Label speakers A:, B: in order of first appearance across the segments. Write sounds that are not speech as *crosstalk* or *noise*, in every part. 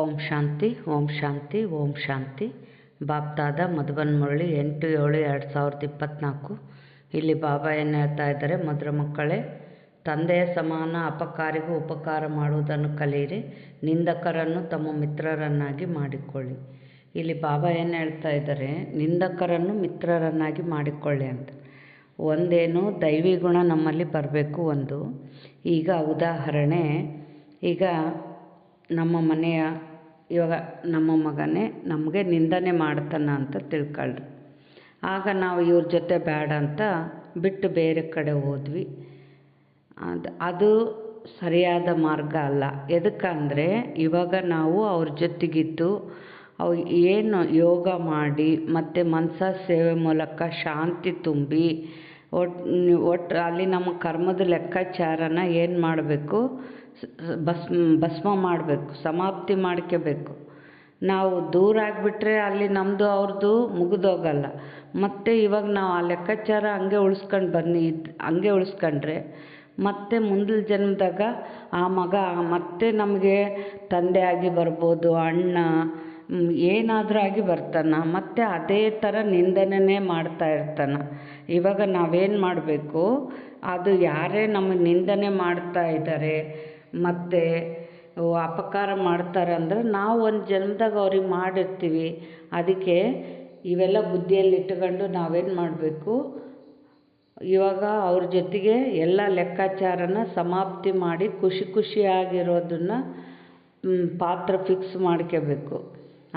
A: ಓಂ ಶಾಂತಿ ಓಂ ಶಾಂತಿ ಓಂ ಶಾಂತಿ. ಬಾಪ್ತಾದ ಮಧುಬನ್ ಮುರಳಿ ಎಂಟು ಏಳು ಎರಡು ಸಾವಿರದ ಇಪ್ಪತ್ತ್ನಾಲ್ಕು ಇಲ್ಲಿ ಬಾಬಾ ಏನು ಹೇಳ್ತಾ ಇದ್ದಾರೆ, ಮಧುರ ಮಕ್ಕಳೇ, ತಂದೆಯ ಸಮಾನ ಅಪಕಾರಿಗೂ ಉಪಕಾರ ಮಾಡುವುದನ್ನು ಕಲಿಯಿರಿ, ನಿಂದಕರನ್ನು ತಮ್ಮ ಮಿತ್ರರನ್ನಾಗಿ ಮಾಡಿಕೊಳ್ಳಿ. ಇಲ್ಲಿ ಬಾಬಾ ಏನು ಹೇಳ್ತಾ ಇದ್ದಾರೆ, ನಿಂದಕರನ್ನು ಮಿತ್ರರನ್ನಾಗಿ ಮಾಡಿಕೊಳ್ಳಿ ಅಂತ. ಒಂದೇನು ದೈವಿ ಗುಣ ನಮ್ಮಲ್ಲಿ ಬರಬೇಕು ಒಂದು. ಈಗ ಉದಾಹರಣೆ, ಈಗ ನಮ್ಮ ಮನೆಯ, ಇವಾಗ ನಮ್ಮ ಮಗನೇ ನಮಗೆ ನಿಂದನೆ ಮಾಡ್ತಾನೆ ಅಂತ ತಿಳ್ಕೊಳ್ರಿ. ಆಗ ನಾವು ಇವ್ರ ಜೊತೆ ಬೇಡ ಅಂತ ಬಿಟ್ಟು ಬೇರೆ ಕಡೆ ಹೋದ್ವಿ. ಅದು ಅದು ಸರಿಯಾದ ಮಾರ್ಗ ಅಲ್ಲ. ಎದಕ್ಕಂದರೆ ಇವಾಗ ನಾವು ಅವ್ರ ಜೊತೆಗಿದ್ದು ಅವು ಏನು ಯೋಗ ಮಾಡಿ ಮತ್ತು ಮನಸ ಸೇವೆ ಮೂಲಕ ಶಾಂತಿ ತುಂಬಿ ಒಟ್ಟು ಒಟ್ಟು ಅಲ್ಲಿ ನಮ್ಮ ಕರ್ಮದ ಲೆಕ್ಕಾಚಾರನ ಏನು ಮಾಡಬೇಕು? ಭಸ್ಮ ಭಸ್ಮ ಮಾಡಬೇಕು, ಸಮಾಪ್ತಿ ಮಾಡ್ಕೋಬೇಕು ನಾವು ದೂರ ಆಗಿಬಿಟ್ರೆ ಅಲ್ಲಿ ನಮ್ಮದು ಅವ್ರದ್ದು ಮುಗಿದೋಗಲ್ಲ. ಮತ್ತು ಇವಾಗ ನಾವು ಆ ಲೆಕ್ಕಾಚಾರ ಹಂಗೆ ಉಳಿಸ್ಕೊಂಡು ಬನ್ನಿ, ಹಂಗೆ ಉಳಿಸ್ಕೊಂಡ್ರೆ ಮತ್ತೆ ಮುಂದಿನ ಜನ್ಮದಾಗ ಆ ಮಗ ಮತ್ತೆ ನಮಗೆ ತಂದೆ ಆಗಿ ಬರ್ಬೋದು, ಅಣ್ಣ ಏನಾದರೂ ಆಗಿ ಬರ್ತಾನೆ. ಮತ್ತು ಅದೇ ಥರ ನಿಂದನೆ ಮಾಡ್ತಾ ಇರ್ತಾನೆ. ಇವಾಗ ನಾವೇನು ಮಾಡಬೇಕು? ಅದು ಯಾರೇ ನಮಗೆ ನಿಂದನೆ ಮಾಡ್ತಾ ಇದ್ದಾರೆ ಮತ್ತು ಅಪಕಾರ ಮಾಡ್ತಾರೆ ಅಂದರೆ ನಾವು ಒಂದು ಜನ್ಮದಾಗ ಅವ್ರಿಗೆ ಮಾಡಿರ್ತೀವಿ. ಅದಕ್ಕೆ ಇವೆಲ್ಲ ಬುದ್ಧಿಯಲ್ಲಿ ಇಟ್ಕೊಂಡು ನಾವೇನು ಮಾಡಬೇಕು? ಇವಾಗ ಅವ್ರ ಜೊತೆಗೆ ಎಲ್ಲ ಲೆಕ್ಕಾಚಾರನ ಸಮಾಪ್ತಿ ಮಾಡಿ ಖುಷಿ ಖುಷಿಯಾಗಿರೋದನ್ನು ಪಾತ್ರ ಫಿಕ್ಸ್ ಮಾಡ್ಕೋಬೇಕು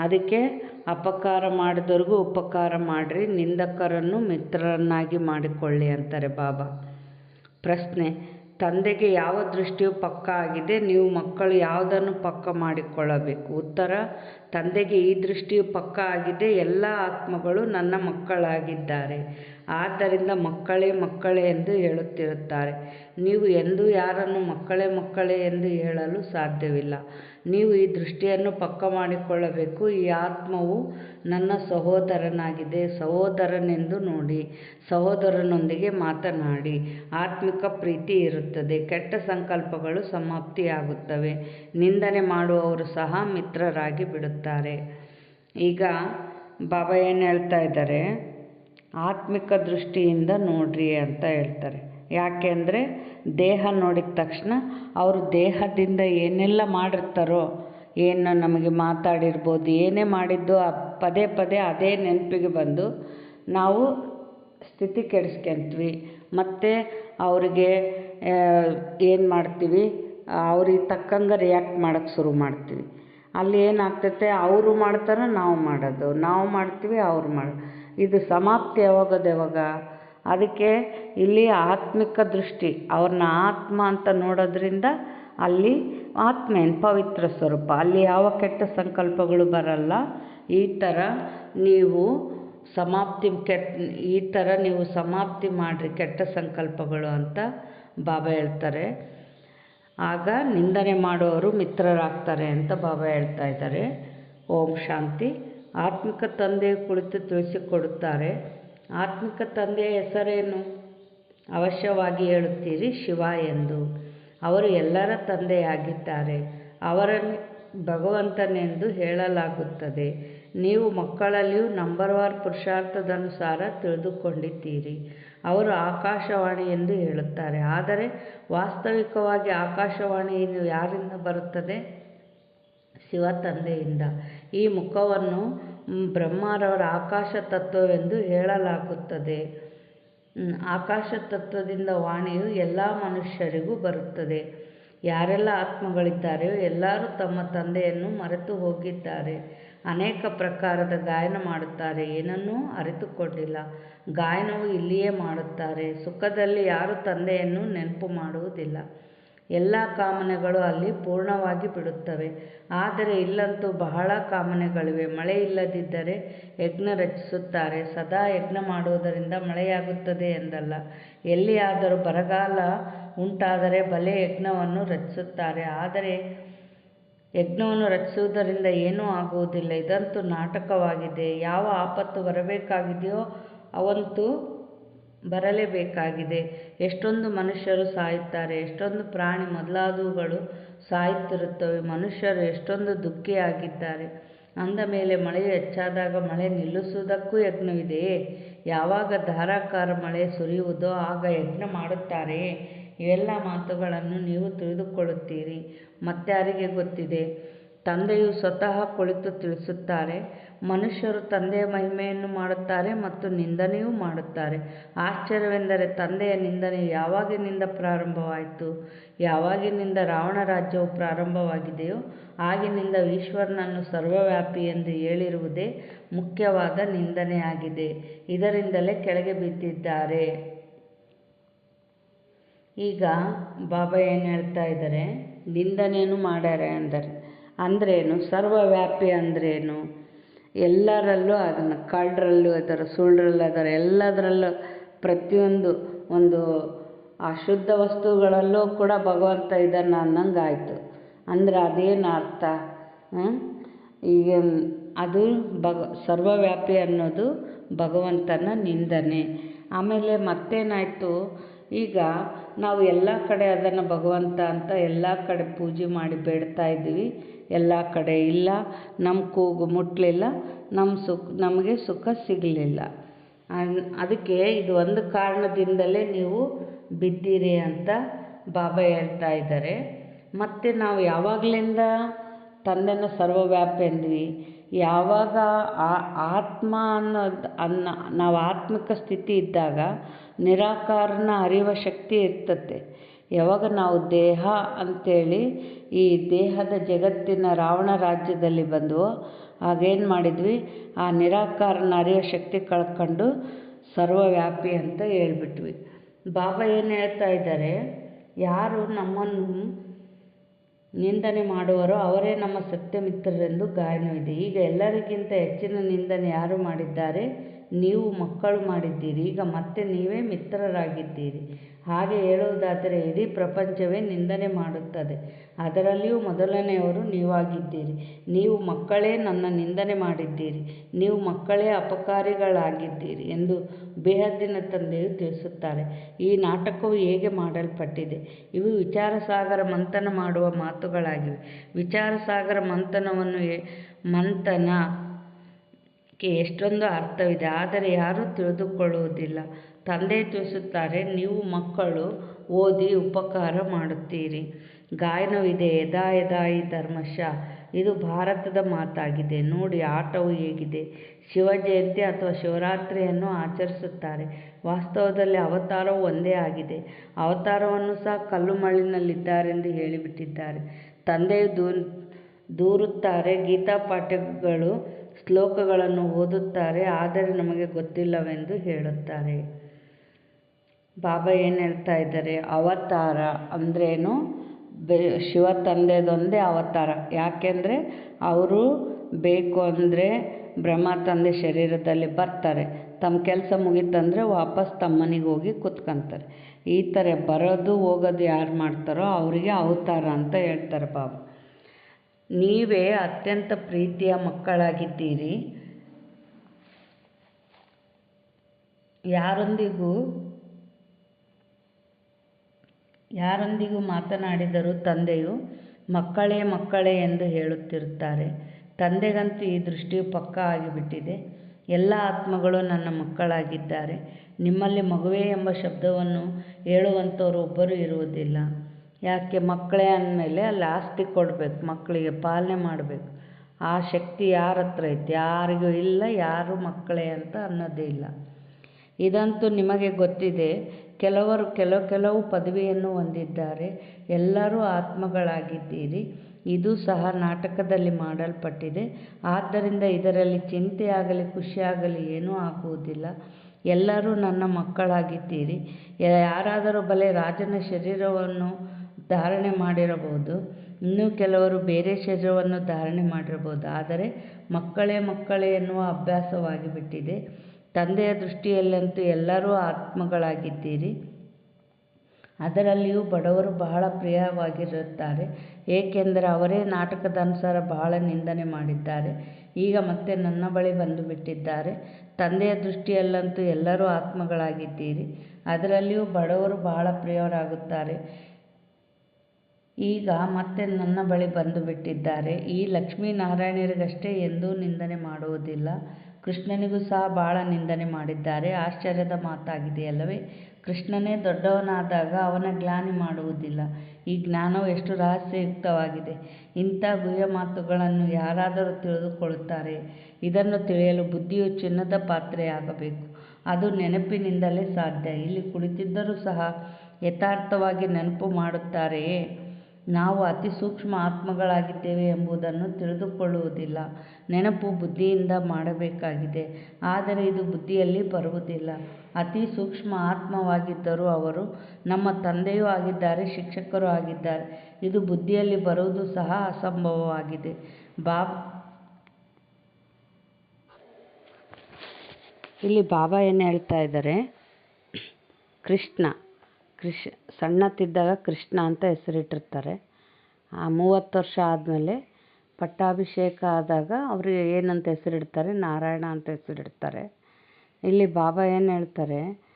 A: ಅದಕ್ಕೆ ಅಪಕಾರ ಮಾಡಿದವ್ರಿಗೂ ಉಪಕಾರ ಮಾಡಿರಿ, ನಿಂದಕರನ್ನು ಮಿತ್ರರನ್ನಾಗಿ ಮಾಡಿಕೊಳ್ಳಿ ಅಂತಾರೆ ಬಾಬಾ. ಪ್ರಶ್ನೆ, ತಂದೆಗೆ ಯಾವ ದೃಷ್ಟಿಯು ಪಕ್ಕ ಆಗಿದೆ, ನೀವು ಮಕ್ಕಳು ಯಾವುದನ್ನು ಪಕ್ಕ ಮಾಡಿಕೊಳ್ಳಬೇಕು? ಉತ್ತರ, ತಂದೆಗೆ ಈ ದೃಷ್ಟಿಯು ಪಕ್ಕ ಆಗಿದೆ, ಎಲ್ಲ ಆತ್ಮಗಳು ನನ್ನ ಮಕ್ಕಳಾಗಿದ್ದಾರೆ. ಆದ್ದರಿಂದ ಮಕ್ಕಳೇ ಮಕ್ಕಳೇ ಎಂದು ಹೇಳುತ್ತಿರುತ್ತಾರೆ. ನೀವು ಎಂದೂ ಯಾರನ್ನು ಮಕ್ಕಳೇ ಮಕ್ಕಳೇ ಎಂದು ಹೇಳಲು ಸಾಧ್ಯವಿಲ್ಲ. ನೀವು ಈ ದೃಷ್ಟಿಯನ್ನು ಪಕ್ಕ ಮಾಡಿಕೊಳ್ಳಬೇಕು. ಈ ಆತ್ಮವು ನನ್ನ ಸಹೋದರನಾಗಿದೆ. ಸಹೋದರನೆಂದು ನೋಡಿ, ಸಹೋದರನೊಂದಿಗೆ ಮಾತನಾಡಿ. ಆತ್ಮಿಕ ಪ್ರೀತಿ ಇರುತ್ತದೆ. ಕೆಟ್ಟ ಸಂಕಲ್ಪಗಳು ಸಮಾಪ್ತಿಯಾಗುತ್ತವೆ. ನಿಂದನೆ ಮಾಡುವವರು ಸಹ ಮಿತ್ರರಾಗಿ ಬಿಡುತ್ತಾರೆ. ಈಗ ಬಾಬಾ ಏನು ಹೇಳ್ತಾ ಇದ್ದಾರೆ? ಆತ್ಮಿಕ ದೃಷ್ಟಿಯಿಂದ ನೋಡ್ರಿ ಅಂತ ಹೇಳ್ತಾರೆ. ಯಾಕೆಂದರೆ ದೇಹ ನೋಡಿದ ತಕ್ಷಣ ಅವರು ದೇಹದಿಂದ ಏನೆಲ್ಲ ಮಾಡಿರ್ತಾರೋ, ಏನು ನಮಗೆ ಮಾತಾಡಿರ್ಬೋದು, ಏನೇ ಮಾಡಿದ್ದು ಆ ಪದೇ ಪದೇ ಅದೇ ನೆನಪಿಗೆ ಬಂದು ನಾವು ಸ್ಥಿತಿ ಕೆಡಿಸ್ಕೊಂತೀವಿ. ಮತ್ತು ಅವರಿಗೆ ಏನು ಮಾಡ್ತೀವಿ, ಅವ್ರಿಗೆ ತಕ್ಕಂಗೆ ರಿಯಾಕ್ಟ್ ಮಾಡೋಕ್ಕೆ ಶುರು ಮಾಡ್ತೀವಿ. ಅಲ್ಲಿ ಏನಾಗ್ತೈತೆ, ಅವರು ಮಾಡ್ತಾರೆ, ನಾವು ಮಾಡೋದು. ನಾವು ಮಾಡ್ತೀವಿ, ಅವ್ರು ಮಾಡಿ. ಇದು ಸಮಾಪ್ತಿ ಯಾವಾಗದು ಯಾವಾಗ? ಅದಕ್ಕೆ ಇಲ್ಲಿ ಆತ್ಮಿಕ ದೃಷ್ಟಿ. ಅವ್ರನ್ನ ಆತ್ಮ ಅಂತ ನೋಡೋದ್ರಿಂದ ಅಲ್ಲಿ ಆತ್ಮ ಏನು? ಪವಿತ್ರ ಸ್ವರೂಪ. ಅಲ್ಲಿ ಯಾವ ಕೆಟ್ಟ ಸಂಕಲ್ಪಗಳು ಬರಲ್ಲ. ಈ ಥರ ನೀವು ಸಮಾಪ್ತಿ ಕೆಟ್ಟ ಈ ಥರ ನೀವು ಸಮಾಪ್ತಿ ಮಾಡಿರಿ ಕೆಟ್ಟ ಸಂಕಲ್ಪಗಳು ಅಂತ ಬಾಬಾ ಹೇಳ್ತಾರೆ. ಆಗ ನಿಂದನೆ ಮಾಡುವವರು ಮಿತ್ರರಾಗ್ತಾರೆ ಅಂತ ಬಾಬಾ ಹೇಳ್ತಾ ಇದ್ದಾರೆ. ಓಂ ಶಾಂತಿ. ಆತ್ಮಿಕ ತಂದೆ ಕುಳಿತು ತಿಳಿಸಿಕೊಡುತ್ತಾರೆ. ಆತ್ಮಿಕ ತಂದೆಯ ಹೆಸರೇನು? ಅವಶ್ಯವಾಗಿ ಹೇಳುತ್ತೀರಿ ಶಿವ ಎಂದು. ಅವರು ಎಲ್ಲರ ತಂದೆಯಾಗಿದ್ದಾರೆ. ಅವರನ್ನು ಭಗವಂತನೆಂದು ಹೇಳಲಾಗುತ್ತದೆ. ನೀವು ಮಕ್ಕಳಲ್ಲಿಯೂ ನಂಬರ್ ವಾರ್ ಪುರುಷಾರ್ಥದನುಸಾರ ತಿಳಿದುಕೊಂಡಿದ್ದೀರಿ. ಅವರು ಆಕಾಶವಾಣಿ ಎಂದು ಹೇಳುತ್ತಾರೆ. ಆದರೆ ವಾಸ್ತವಿಕವಾಗಿ ಆಕಾಶವಾಣಿ ಯಾರಿಂದ ಬರುತ್ತದೆ? ಶಿವ ತಂದೆಯಿಂದ. ಈ ಮುಖವನ್ನು ಬ್ರಹ್ಮರವರ ಆಕಾಶ ತತ್ವವೆಂದು ಹೇಳಲಾಗುತ್ತದೆ. ಆಕಾಶ ತತ್ವದಿಂದ ವಾಣಿಯು ಎಲ್ಲ ಮನುಷ್ಯರಿಗೂ ಬರುತ್ತದೆ. ಯಾರೆಲ್ಲ ಆತ್ಮಗಳಿದ್ದಾರೆಯೋ ಎಲ್ಲರೂ ತಮ್ಮ ತಂದೆಯನ್ನು ಮರೆತು ಹೋಗಿದ್ದಾರೆ. ಅನೇಕ ಪ್ರಕಾರದ ಗಾಯನ ಮಾಡುತ್ತಾರೆ, ಏನನ್ನೂ ಅರಿತುಕೊಂಡಿಲ್ಲ. ಗಾಯನವು ಇಲ್ಲಿಯೇ ಮಾಡುತ್ತಾರೆ. ಸುಖದಲ್ಲಿ ಯಾರು ತಂದೆಯನ್ನು ನೆನಪು ಮಾಡುವುದಿಲ್ಲ. ಎಲ್ಲ ಕಾಮನೆಗಳು ಅಲ್ಲಿ ಪೂರ್ಣವಾಗಿ ಬಿಡುತ್ತವೆ. ಆದರೆ ಇಲ್ಲಂತೂ ಬಹಳ ಕಾಮನೆಗಳಿವೆ. ಮಳೆ ಇಲ್ಲದಿದ್ದರೆ ಯಜ್ಞ ರಚಿಸುತ್ತಾರೆ. ಸದಾ ಯಜ್ಞ ಮಾಡುವುದರಿಂದ ಮಳೆಯಾಗುತ್ತದೆ ಎಂದಲ್ಲ. ಎಲ್ಲಿಯಾದರೂ ಬರಗಾಲ ಉಂಟಾದರೆ ಬಲೆ ಯಜ್ಞವನ್ನು ರಚಿಸುತ್ತಾರೆ. ಆದರೆ ಯಜ್ಞವನ್ನು ರಚಿಸುವುದರಿಂದ ಏನೂ ಆಗುವುದಿಲ್ಲ. ಇದಂತೂ ನಾಟಕವಾಗಿದೆ. ಯಾವ ಆಪತ್ತು ಬರಬೇಕಾಗಿದೆಯೋ ಅವಂತೂ ಬರಲೇಬೇಕಾಗಿದೆ. ಎಷ್ಟೊಂದು ಮನುಷ್ಯರು ಸಾಯುತ್ತಾರೆ, ಎಷ್ಟೊಂದು ಪ್ರಾಣಿ ಮೊದಲಾದವುಗಳು ಸಾಯುತ್ತಿರುತ್ತವೆ, ಮನುಷ್ಯರು ಎಷ್ಟೊಂದು ದುಃಖಿಯಾಗಿದ್ದಾರೆ. ಅಂದ ಮೇಲೆ ಮಳೆಯು ಹೆಚ್ಚಾದಾಗ ಮಳೆ ನಿಲ್ಲಿಸುವುದಕ್ಕೂ ಯಜ್ಞವಿದೆಯೇ ಯಾವಾಗ ಧಾರಾಕಾರ ಮಳೆ ಸುರಿಯುವುದೋ ಆಗ ಯಜ್ಞ ಮಾಡುತ್ತಾರೆಯೇ? ಇವೆಲ್ಲ ಮಾತುಗಳನ್ನು ನೀವು ತಿಳಿದುಕೊಳ್ಳುತ್ತೀರಿ. ಮತ್ತಾರಿಗೆ ಗೊತ್ತಿದೆ. ತಂದೆಯು ಸ್ವತಃ ಕುಳಿತು ತಿಳಿಸುತ್ತಾರೆ ಮನುಷ್ಯರು ತಂದೆಯ ಮಹಿಮೆಯನ್ನು ಮಾಡುತ್ತಾರೆ ಮತ್ತು ನಿಂದನೆಯೂ ಮಾಡುತ್ತಾರೆ. ಆಶ್ಚರ್ಯವೆಂದರೆ ತಂದೆಯ ನಿಂದನೆ ಯಾವಾಗಿನಿಂದ ಪ್ರಾರಂಭವಾಯಿತು? ಯಾವಾಗಿನಿಂದ ರಾವಣ ರಾಜ್ಯವು ಪ್ರಾರಂಭವಾಗಿದೆಯೋ, ಆಗಿನಿಂದ ಈಶ್ವರನನ್ನು ಸರ್ವವ್ಯಾಪಿ ಎಂದು ಹೇಳಿರುವುದೇ ಮುಖ್ಯವಾದ ನಿಂದನೆಯಾಗಿದೆ. ಇದರಿಂದಲೇ ಕೆಳಗೆ ಬಿದ್ದಿದ್ದಾರೆ. ಈಗ ಬಾಬಾ ಏನು ಹೇಳ್ತಾ ಇದ್ದಾರೆ? ನಿಂದನೆಯನ್ನು ಮಾಡ್ಯಾರೆ ಅಂದರೆ, ಅಂದ್ರೇನು? ಸರ್ವವ್ಯಾಪಿ ಅಂದ್ರೇನು? ಎಲ್ಲರಲ್ಲೂ ಅದನ್ನು ಕಳ್ಳರಲ್ಲೂ ಅದರ ಸುಳ್ಳರಲ್ಲೂ ಅದರ ಎಲ್ಲದರಲ್ಲೂ ಪ್ರತಿಯೊಂದು ಒಂದು ಅಶುದ್ಧ ವಸ್ತುಗಳಲ್ಲೂ ಕೂಡ ಭಗವಂತ ಇದ್ದಾನೆ ಅನ್ನಂಗೆ ಆಯಿತು ಅಂದ್ರೆ ಅದೇನು ಅರ್ಥ? ಈಗ ಅದು ಭಗ, ಸರ್ವವ್ಯಾಪಿ ಅನ್ನೋದು ಭಗವಂತನ ನಿಂದನೆ. ಆಮೇಲೆ ಮತ್ತೇನಾಯಿತು? ಈಗ ನಾವು ಎಲ್ಲ ಕಡೆ ಅದನ್ನು ಭಗವಂತ ಅಂತ ಎಲ್ಲ ಕಡೆ ಪೂಜೆ ಮಾಡಿ ಬೇಡ್ತಾ ಇದ್ದೀವಿ. ಎಲ್ಲ ಕಡೆ ಇಲ್ಲ. ನಮ್ಮ ಕೂಗು ಮುಟ್ಟಲಿಲ್ಲ ನಮ್ಮ ಸುಖ, ನಮಗೆ ಸುಖ ಸಿಗಲಿಲ್ಲ. ಅದಕ್ಕೆ ಇದು ಒಂದು ಕಾರಣದಿಂದಲೇ ನೀವು ಬಿದ್ದೀರಿ ಅಂತ ಬಾಬಾ ಹೇಳ್ತಾ ಇದ್ದಾರೆ. ಮತ್ತು ನಾವು ಯಾವಾಗಲಿಂದ ತಂದೆನ ಸರ್ವವ್ಯಾಪಿ ಅಂದ್ವಿ. ಯಾವಾಗ ಆತ್ಮ ಅನ್ನೋದು, ಅನ್ನ, ನಾವು ಆತ್ಮಿಕ ಸ್ಥಿತಿ ಇದ್ದಾಗ ನಿರಾಕಾರನ ಅರಿವ ಶಕ್ತಿ ಇರ್ತತೆ. ಯಾವಾಗ ನಾವು ದೇಹ ಅಂಥೇಳಿ ಈ ದೇಹದ ಜಗತ್ತಿನ ರಾವಣ ರಾಜ್ಯದಲ್ಲಿ ಬಂದವೋ ಆಗೇನು ಮಾಡಿದ್ವಿ? ಆ ನಿರಾಕಾರನ ಅರಿವ ಶಕ್ತಿ ಕಳ್ಕೊಂಡು ಸರ್ವವ್ಯಾಪಿ ಅಂತ ಹೇಳ್ಬಿಟ್ವಿ. ಬಾಬಾ ಏನು ಹೇಳ್ತಾ ಇದ್ದಾರೆ? ಯಾರು ನಮ್ಮನ್ನು ನಿಂದನೆ ಮಾಡುವರೋ ಅವರೇ ನಮ್ಮ ಸತ್ಯ ಮಿತ್ರರೆಂದು ಗಾಯನವಿದೆ. ಈಗ ಎಲ್ಲರಿಗಿಂತ ಹೆಚ್ಚಿನ ನಿಂದನೆ ಯಾರು ಮಾಡಿದ್ದಾರೆ? ನೀವು ಮಕ್ಕಳು ಮಾಡಿದ್ದೀರಿ. ಈಗ ಮತ್ತೆ ನೀವೇ ಮಿತ್ರರಾಗಿದ್ದೀರಿ. ಹಾಗೆ ಹೇಳುವುದಾದರೆ ಇಡೀ ಪ್ರಪಂಚವೇ ನಿಂದನೆ ಮಾಡುತ್ತದೆ. ಅದರಲ್ಲಿಯೂ ಮೊದಲನೆಯವರು ನೀವಾಗಿದ್ದೀರಿ. ನೀವು ಮಕ್ಕಳೇ ನನ್ನ ನಿಂದನೆ ಮಾಡಿದ್ದೀರಿ. ನೀವು ಮಕ್ಕಳೇ ಅಪಕಾರಿಗಳಾಗಿದ್ದೀರಿ ಎಂದು ಬೇಹದ್ದಿನ ತಂದೆಯು ತಿಳಿಸುತ್ತಾರೆ ಈ ನಾಟಕವು ಹೇಗೆ ಮಾಡಲ್ಪಟ್ಟಿದೆ? ಇವು ವಿಚಾರಸಾಗರ ಮಂಥನ ಮಾಡುವ ಮಾತುಗಳಾಗಿವೆ. ವಿಚಾರಸಾಗರ ಮಂಥನವನ್ನು ಮಂಥನ ಕ್ಕೆ ಎಷ್ಟೊಂದು ಅರ್ಥವಿದೆ, ಆದರೆ ಯಾರೂ ತಿಳಿದುಕೊಳ್ಳುವುದಿಲ್ಲ. ತಂದೆ ತಿಳಿಸುತ್ತಾರೆ, ನೀವು ಮಕ್ಕಳು ಓದಿ ಉಪಕಾರ ಮಾಡುತ್ತೀರಿ. ಗಾಯನವಿದೆ ಯದಾ ಯದಾ ಈ ಧರ್ಮಶ. ಇದು ಭಾರತದ ಮಾತಾಗಿದೆ. ನೋಡಿ, ಆಟವು ಹೇಗಿದೆ. ಶಿವ ಜಯಂತಿ ಅಥವಾ ಶಿವರಾತ್ರಿಯನ್ನು ಆಚರಿಸುತ್ತಾರೆ. ವಾಸ್ತವದಲ್ಲಿ ಅವತಾರವು ಒಂದೇ ಆಗಿದೆ. ಅವತಾರವನ್ನು ಸಹ ಕಲ್ಲು ಮಣ್ಣಿನಲ್ಲಿದ್ದಾರೆಂದು ಹೇಳಿಬಿಟ್ಟಿದ್ದಾರೆ. ತಂದೆಯು ದೂರು ದೂರುತ್ತಾರೆ, ಗೀತಾ ಪಾಠಗಳು ಶ್ಲೋಕಗಳನ್ನು ಓದುತ್ತಾರೆ, ಆದರೆ ನಮಗೆ ಗೊತ್ತಿಲ್ಲವೆಂದು ಹೇಳುತ್ತಾರೆ. ಬಾಬಾ ಏನು ಹೇಳ್ತಾ ಇದ್ದಾರೆ? ಅವತಾರ ಅಂದ್ರೇನು? ಬೆ, ಶಿವ ತಂದೆದೊಂದೇ ಅವತಾರ. ಯಾಕೆಂದರೆ ಅವರು ಬೇಕು ಅಂದರೆ ಬ್ರಹ್ಮ ತಂದೆ ಶರೀರದಲ್ಲಿ ಬರ್ತಾರೆ. ತಮ್ಮ ಕೆಲಸ ಮುಗೀತಂದರೆ ವಾಪಸ್ ತಮ್ಮ ಮನೆಗೆ ಹೋಗಿ ಕುತ್ಕೊಂತಾರೆ. ಈ ಥರ ಬರೋದು ಹೋಗೋದು ಯಾರು ಮಾಡ್ತಾರೋ ಅವರಿಗೆ ಅವತಾರ ಅಂತ ಹೇಳ್ತಾರೆ ಬಾಬು ನೀವೇ ಅತ್ಯಂತ ಪ್ರೀತಿಯ ಮಕ್ಕಳಾಗಿದ್ದೀರಿ. ಯಾರೊಂದಿಗೂ ಯಾರೊಂದಿಗೂ ಮಾತನಾಡಿದರೂ ತಂದೆಯು ಮಕ್ಕಳೇ ಮಕ್ಕಳೇ ಎಂದು ಹೇಳುತ್ತಿರುತ್ತಾರೆ. ತಂದೆಗಂತೂ ಈ ದೃಷ್ಟಿಯು ಪಕ್ಕಾ ಆಗಿಬಿಟ್ಟಿದೆ. ಎಲ್ಲ ಆತ್ಮಗಳು ನನ್ನ ಮಕ್ಕಳಾಗಿದ್ದಾರೆ. ನಿಮ್ಮಲ್ಲಿ ಮಗುವೆ ಎಂಬ ಶಬ್ದವನ್ನು ಹೇಳುವಂಥವ್ರು ಒಬ್ಬರು ಇರುವುದಿಲ್ಲ. ಯಾಕೆ? ಮಕ್ಕಳೇ ಅಂದಮೇಲೆ ಅಲ್ಲಿ ಆಸ್ತಿ ಕೊಡಬೇಕು, ಮಕ್ಕಳಿಗೆ ಪಾಲನೆ ಮಾಡಬೇಕು. ಆ ಶಕ್ತಿ ಯಾರ ಹತ್ರ ಐತೆ? ಯಾರಿಗೂ ಇಲ್ಲ, ಯಾರು ಮಕ್ಕಳೇ ಅಂತ ಅನ್ನೋದೇ ಇಲ್ಲ. ಇದಂತೂ ನಿಮಗೆ ಗೊತ್ತಿದೆ. ಕೆಲವರು ಕೆಲವು ಕೆಲವು ಪದವಿಯನ್ನು ಹೊಂದಿದ್ದಾರೆ. ಎಲ್ಲರೂ ಆತ್ಮಗಳಾಗಿದ್ದೀರಿ. ಇದು ಸಹ ನಾಟಕದಲ್ಲಿ ಮಾಡಲ್ಪಟ್ಟಿದೆ. ಆದ್ದರಿಂದ ಇದರಲ್ಲಿ ಚಿಂತೆಯಾಗಲಿ, ಖುಷಿಯಾಗಲಿ ಏನೂ ಆಗುವುದಿಲ್ಲ. ಎಲ್ಲರೂ ನನ್ನ ಮಕ್ಕಳಾಗಿದ್ದೀರಿ. ಯಾರಾದರೂ ಬಲೆ ರಾಜನ ಶರೀರವನ್ನು ಧಾರಣೆ ಮಾಡಿರಬಹುದು. ಇನ್ನೂ ಕೆಲವರು ಬೇರೆ ಶರೀರವನ್ನು ಧಾರಣೆ ಮಾಡಿರಬಹುದು. ಆದರೆ ಮಕ್ಕಳೇ ಮಕ್ಕಳೇ ಎನ್ನುವ ಅಭ್ಯಾಸವಾಗಿ ಬಿಟ್ಟಿದೆ ತಂದೆಯ ದೃಷ್ಟಿಯಲ್ಲಂತೂ ಎಲ್ಲರೂ ಆತ್ಮಗಳಾಗಿದ್ದೀರಿ. ಅದರಲ್ಲಿಯೂ ಬಡವರು ಬಹಳ ಪ್ರಿಯವಾಗಿರುತ್ತಾರೆ. ಏಕೆಂದರೆ ಅವರೇ ನಾಟಕದ ಅನುಸಾರ ಬಹಳ ನಿಂದನೆ ಮಾಡಿದ್ದಾರೆ. ಈಗ ಮತ್ತೆ ನನ್ನ ಬಳಿ ಬಂದು ಬಿಟ್ಟಿದ್ದಾರೆ. ತಂದೆಯ ದೃಷ್ಟಿಯಲ್ಲಂತೂ ಎಲ್ಲರೂ ಆತ್ಮಗಳಾಗಿದ್ದೀರಿ. ಅದರಲ್ಲಿಯೂ ಬಡವರು ಬಹಳ ಪ್ರಿಯರಾಗುತ್ತಾರೆ. ಈಗ ಮತ್ತೆ ನನ್ನ ಬಳಿ ಬಂದು ಬಿಟ್ಟಿದ್ದಾರೆ. ಈ ಲಕ್ಷ್ಮೀನಾರಾಯಣರಿಗಷ್ಟೇ ಎಂದೂ ನಿಂದನೆ ಮಾಡುವುದಿಲ್ಲ. ಕೃಷ್ಣನಿಗೂ ಸಹ ಬಹಳ ನಿಂದನೆ ಮಾಡಿದ್ದಾರೆ. ಆಶ್ಚರ್ಯದ ಮಾತಾಗಿದೆಯಲ್ಲವೇ? ಕೃಷ್ಣನೇ ದೊಡ್ಡವನಾದಾಗ ಅವನ ಗ್ಲಾನಿ ಮಾಡುವುದಿಲ್ಲ. ಈ ಜ್ಞಾನವು ಎಷ್ಟು ರಹಸ್ಯಯುಕ್ತವಾಗಿದೆ. ಇಂಥ ಗುಹ್ಯ ಮಾತುಗಳನ್ನು ಯಾರಾದರೂ ತಿಳಿದುಕೊಳ್ಳುತ್ತಾರೆ. ಇದನ್ನು ತಿಳಿಯಲು ಬುದ್ಧಿಯು ಚಿನ್ನದ ಪಾತ್ರೆಯಾಗಬೇಕು. ಅದು ನೆನಪಿನಿಂದಲೇ ಸಾಧ್ಯ. ಇಲ್ಲಿ ಕುಳಿತಿದ್ದರೂ ಸಹ ಯಥಾರ್ಥವಾಗಿ ನೆನಪು ಮಾಡುತ್ತಾರೆಯೇ? ನಾವು ಅತಿ ಸೂಕ್ಷ್ಮ ಆತ್ಮಗಳಾಗಿದ್ದೇವೆ ಎಂಬುದನ್ನು ತಿಳಿದುಕೊಳ್ಳುವುದಿಲ್ಲ. ನೆನಪು ಬುದ್ಧಿಯಿಂದ ಮಾಡಬೇಕಾಗಿದೆ, ಆದರೆ ಇದು ಬುದ್ಧಿಯಲ್ಲಿ ಬರುವುದಿಲ್ಲ. ಅತಿ ಸೂಕ್ಷ್ಮ ಆತ್ಮವಾಗಿದ್ದರೂ ಅವರು ನಮ್ಮ ತಂದೆಯೂ ಆಗಿದ್ದಾರೆ, ಶಿಕ್ಷಕರೂ ಆಗಿದ್ದಾರೆ. ಇದು ಬುದ್ಧಿಯಲ್ಲಿ ಬರುವುದು ಸಹ ಅಸಂಭವವಾಗಿದೆ. ಬಾಬ್ ಇಲ್ಲಿ ಬಾಬಾ ಏನು ಹೇಳ್ತಾ ಇದ್ದಾರೆ? ಕೃಷ್ಣ. ಕೃಷ್, ಸಣ್ಣತಿದ್ದಾಗ ಕೃಷ್ಣ ಅಂತ ಹೆಸರಿಟ್ಟಿರ್ತಾರೆ. ಆ ಮೂವತ್ತು ವರ್ಷ ಆದಮೇಲೆ ಪಟ್ಟಾಭಿಷೇಕ ಆದಾಗ ಅವರಿಗೆ ಏನಂತ ಹೆಸರಿಡ್ತಾರೆ? ನಾರಾಯಣ ಅಂತ ಹೆಸರಿಡ್ತಾರೆ. ಇಲ್ಲಿ ಬಾಬಾ ಏನು ಹೇಳ್ತಾರೆ?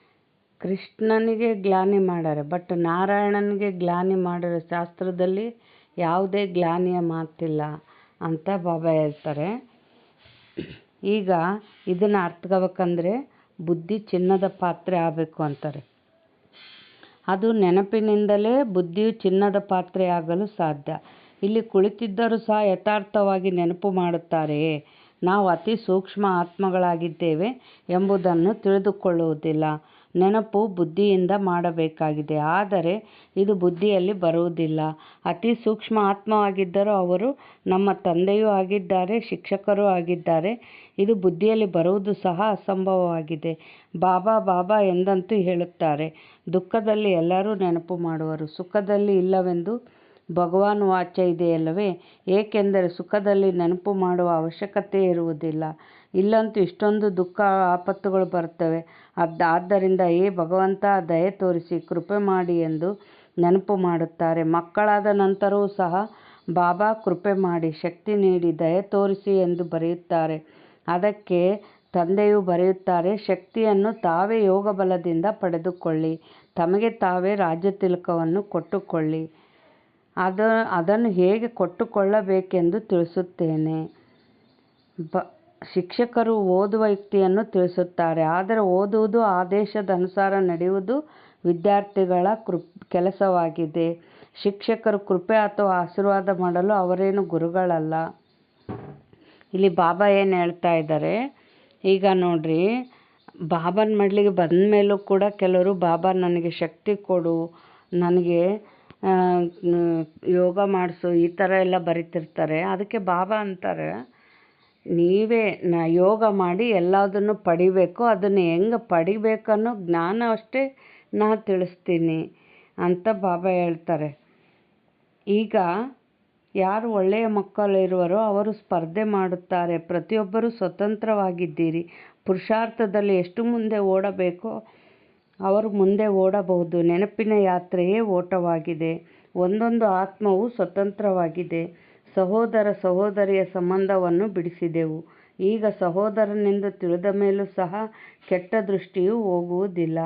A: ಕೃಷ್ಣನಿಗೆ ಗ್ಲಾನಿ ಮಾಡ್ಯಾರೆ, ಬಟ್ ನಾರಾಯಣನಿಗೆ ಗ್ಲಾನಿ ಮಾಡಿರೋ ಶಾಸ್ತ್ರದಲ್ಲಿ ಯಾವುದೇ ಗ್ಲಾನಿಯ ಮಾತಿಲ್ಲ ಅಂತ ಬಾಬಾ ಹೇಳ್ತಾರೆ. ಈಗ ಇದನ್ನು ಅರ್ಥಗಬೇಕಂದ್ರೆ ಬುದ್ಧಿ ಚಿನ್ನದ ಪಾತ್ರೆ ಆಗಬೇಕು ಅಂತಾರೆ. ಅದು ನೆನಪಿನಿಂದಲೇ ಬುದ್ಧಿಯು ಚಿನ್ನದ ಪಾತ್ರೆಯಾಗಲು ಸಾಧ್ಯ. ಇಲ್ಲಿ ಕುಳಿತಿದ್ದರೂ ಸಹ ಯಥಾರ್ಥವಾಗಿ ನೆನಪು ಮಾಡುತ್ತಾರೆಯೇ? ನಾವು ಅತಿ ಸೂಕ್ಷ್ಮ ಆತ್ಮಗಳಾಗಿದ್ದೇವೆ ಎಂಬುದನ್ನು ತಿಳಿದುಕೊಳ್ಳುವುದಿಲ್ಲ. ನೆನಪು ಬುದ್ಧಿಯಿಂದ ಮಾಡಬೇಕಾಗಿದೆ. ಆದರೆ ಇದು ಬುದ್ಧಿಯಲ್ಲಿ ಬರುವುದಿಲ್ಲ. ಅತಿ ಸೂಕ್ಷ್ಮ ಆತ್ಮವಾಗಿದ್ದರೂ ಅವರು ನಮ್ಮ ತಂದೆಯೂ ಆಗಿದ್ದಾರೆ, ಶಿಕ್ಷಕರೂ ಆಗಿದ್ದಾರೆ. ಇದು ಬುದ್ಧಿಯಲ್ಲಿ ಬರುವುದು ಸಹ ಅಸಂಭವವಾಗಿದೆ. ಬಾಬಾ ಬಾಬಾ ಎಂದಂತೂ ಹೇಳುತ್ತಾರೆ. ದುಃಖದಲ್ಲಿ ಎಲ್ಲರೂ ನೆನಪು ಮಾಡುವರು. ಸುಖದಲ್ಲಿ ಇಲ್ಲವೆಂದು ಭಗವಾನ್ ವಾಚ್ಯ ಇದೆಯಲ್ಲವೇ? ಏಕೆಂದರೆ ಸುಖದಲ್ಲಿ ನೆನಪು ಮಾಡುವ ಅವಶ್ಯಕತೆ ಇರುವುದಿಲ್ಲ. ಇಲ್ಲಂತೂ ಇಷ್ಟೊಂದು ದುಃಖ, ಆಪತ್ತುಗಳು ಬರುತ್ತವೆ. ಆದ್ದರಿಂದ ಏ ಭಗವಂತ, ದಯೆ ತೋರಿಸಿ, ಕೃಪೆ ಮಾಡಿ ಎಂದು ನೆನಪು ಮಾಡುತ್ತಾರೆ. ಮಕ್ಕಳಾದ ನಂತರವೂ ಸಹ ಬಾಬಾ ಕೃಪೆ ಮಾಡಿ, ಶಕ್ತಿ ನೀಡಿ, ದಯೆ ತೋರಿಸಿ ಎಂದು ಬರೆಯುತ್ತಾರೆ. ಅದಕ್ಕೆ ತಂದೆಯು ಬರೆಯುತ್ತಾರೆ, ಶಕ್ತಿಯನ್ನು ತಾವೇ ಯೋಗಬಲದಿಂದ ಪಡೆದುಕೊಳ್ಳಿ, ತಮಗೆ ತಾವೇ ರಾಜ್ಯ ತಿಲಕವನ್ನು ಕೊಟ್ಟುಕೊಳ್ಳಿ. ಅದ, ಅದನ್ನು ಹೇಗೆ ಕೊಟ್ಟುಕೊಳ್ಳಬೇಕೆಂದು ತಿಳಿಸುತ್ತೇನೆ. ಬ, ಶಿಕ್ಷಕರು ಓದುವ ಯುಕ್ತಿಯನ್ನು ತಿಳಿಸುತ್ತಾರೆ, ಆದರೆ ಓದುವುದು ಆದೇಶದ ಅನುಸಾರ ನಡೆಯುವುದು ವಿದ್ಯಾರ್ಥಿಗಳ ಕೃಪ್, ಕೆಲಸವಾಗಿದೆ. ಶಿಕ್ಷಕರು ಕೃಪೆ ಅಥವಾ ಆಶೀರ್ವಾದ ಮಾಡಲು ಅವರೇನು ಗುರುಗಳಲ್ಲ. ಇಲ್ಲಿ ಬಾಬಾ ಏನು ಹೇಳ್ತಾ ಇದ್ದಾರೆ, ಈಗ ನೋಡ್ರಿ, ಬಾಬನ ಮಡ್ಲಿಗೆ ಬಂದ ಮೇಲೂ ಕೂಡ ಕೆಲವರು ಬಾಬಾ ನನಗೆ ಶಕ್ತಿ ಕೊಡು, ನನಗೆ ಯೋಗ ಮಾಡಿಸು, ಈ ಥರ ಎಲ್ಲ ಬರಿತಿರ್ತಾರೆ. ಅದಕ್ಕೆ ಬಾಬಾ ಅಂತಾರೆ, ನೀವೇ ನ, ಯೋಗ ಮಾಡಿ ಎಲ್ಲದನ್ನು ಪಡಿಬೇಕು, ಅದನ್ನು ಹೆಂಗೆ ಪಡಿಬೇಕನ್ನೋ ಜ್ಞಾನ ಅಷ್ಟೇ ನಾ ತಿಳಿಸ್ತೀನಿ ಅಂತ ಬಾಬಾ ಹೇಳ್ತಾರೆ. ಈಗ ಯಾರು ಒಳ್ಳೆಯ ಮಕ್ಕಳಿರುವರೋ ಅವರು ಸ್ಪರ್ಧೆ ಮಾಡುತ್ತಾರೆ. ಪ್ರತಿಯೊಬ್ಬರೂ ಸ್ವತಂತ್ರವಾಗಿದ್ದೀರಿ. ಪುರುಷಾರ್ಥದಲ್ಲಿ ಎಷ್ಟು ಮುಂದೆ ಓಡಬೇಕೋ ಅವರು ಮುಂದೆ ಓಡಬಹುದು. ನೆನಪಿನ ಯಾತ್ರೆಯೇ ಓಟವಾಗಿದೆ. ಒಂದೊಂದು ಆತ್ಮವು ಸ್ವತಂತ್ರವಾಗಿದೆ. ಸಹೋದರ ಸಹೋದರಿಯ ಸಂಬಂಧವನ್ನು ಬಿಡಿಸಿದೆವು. ಈಗ ಸಹೋದರನೆಂದು ತಿಳಿದ ಮೇಲೂ ಸಹ ಕೆಟ್ಟ ದೃಷ್ಟಿಯು ಹೋಗುವುದಿಲ್ಲ.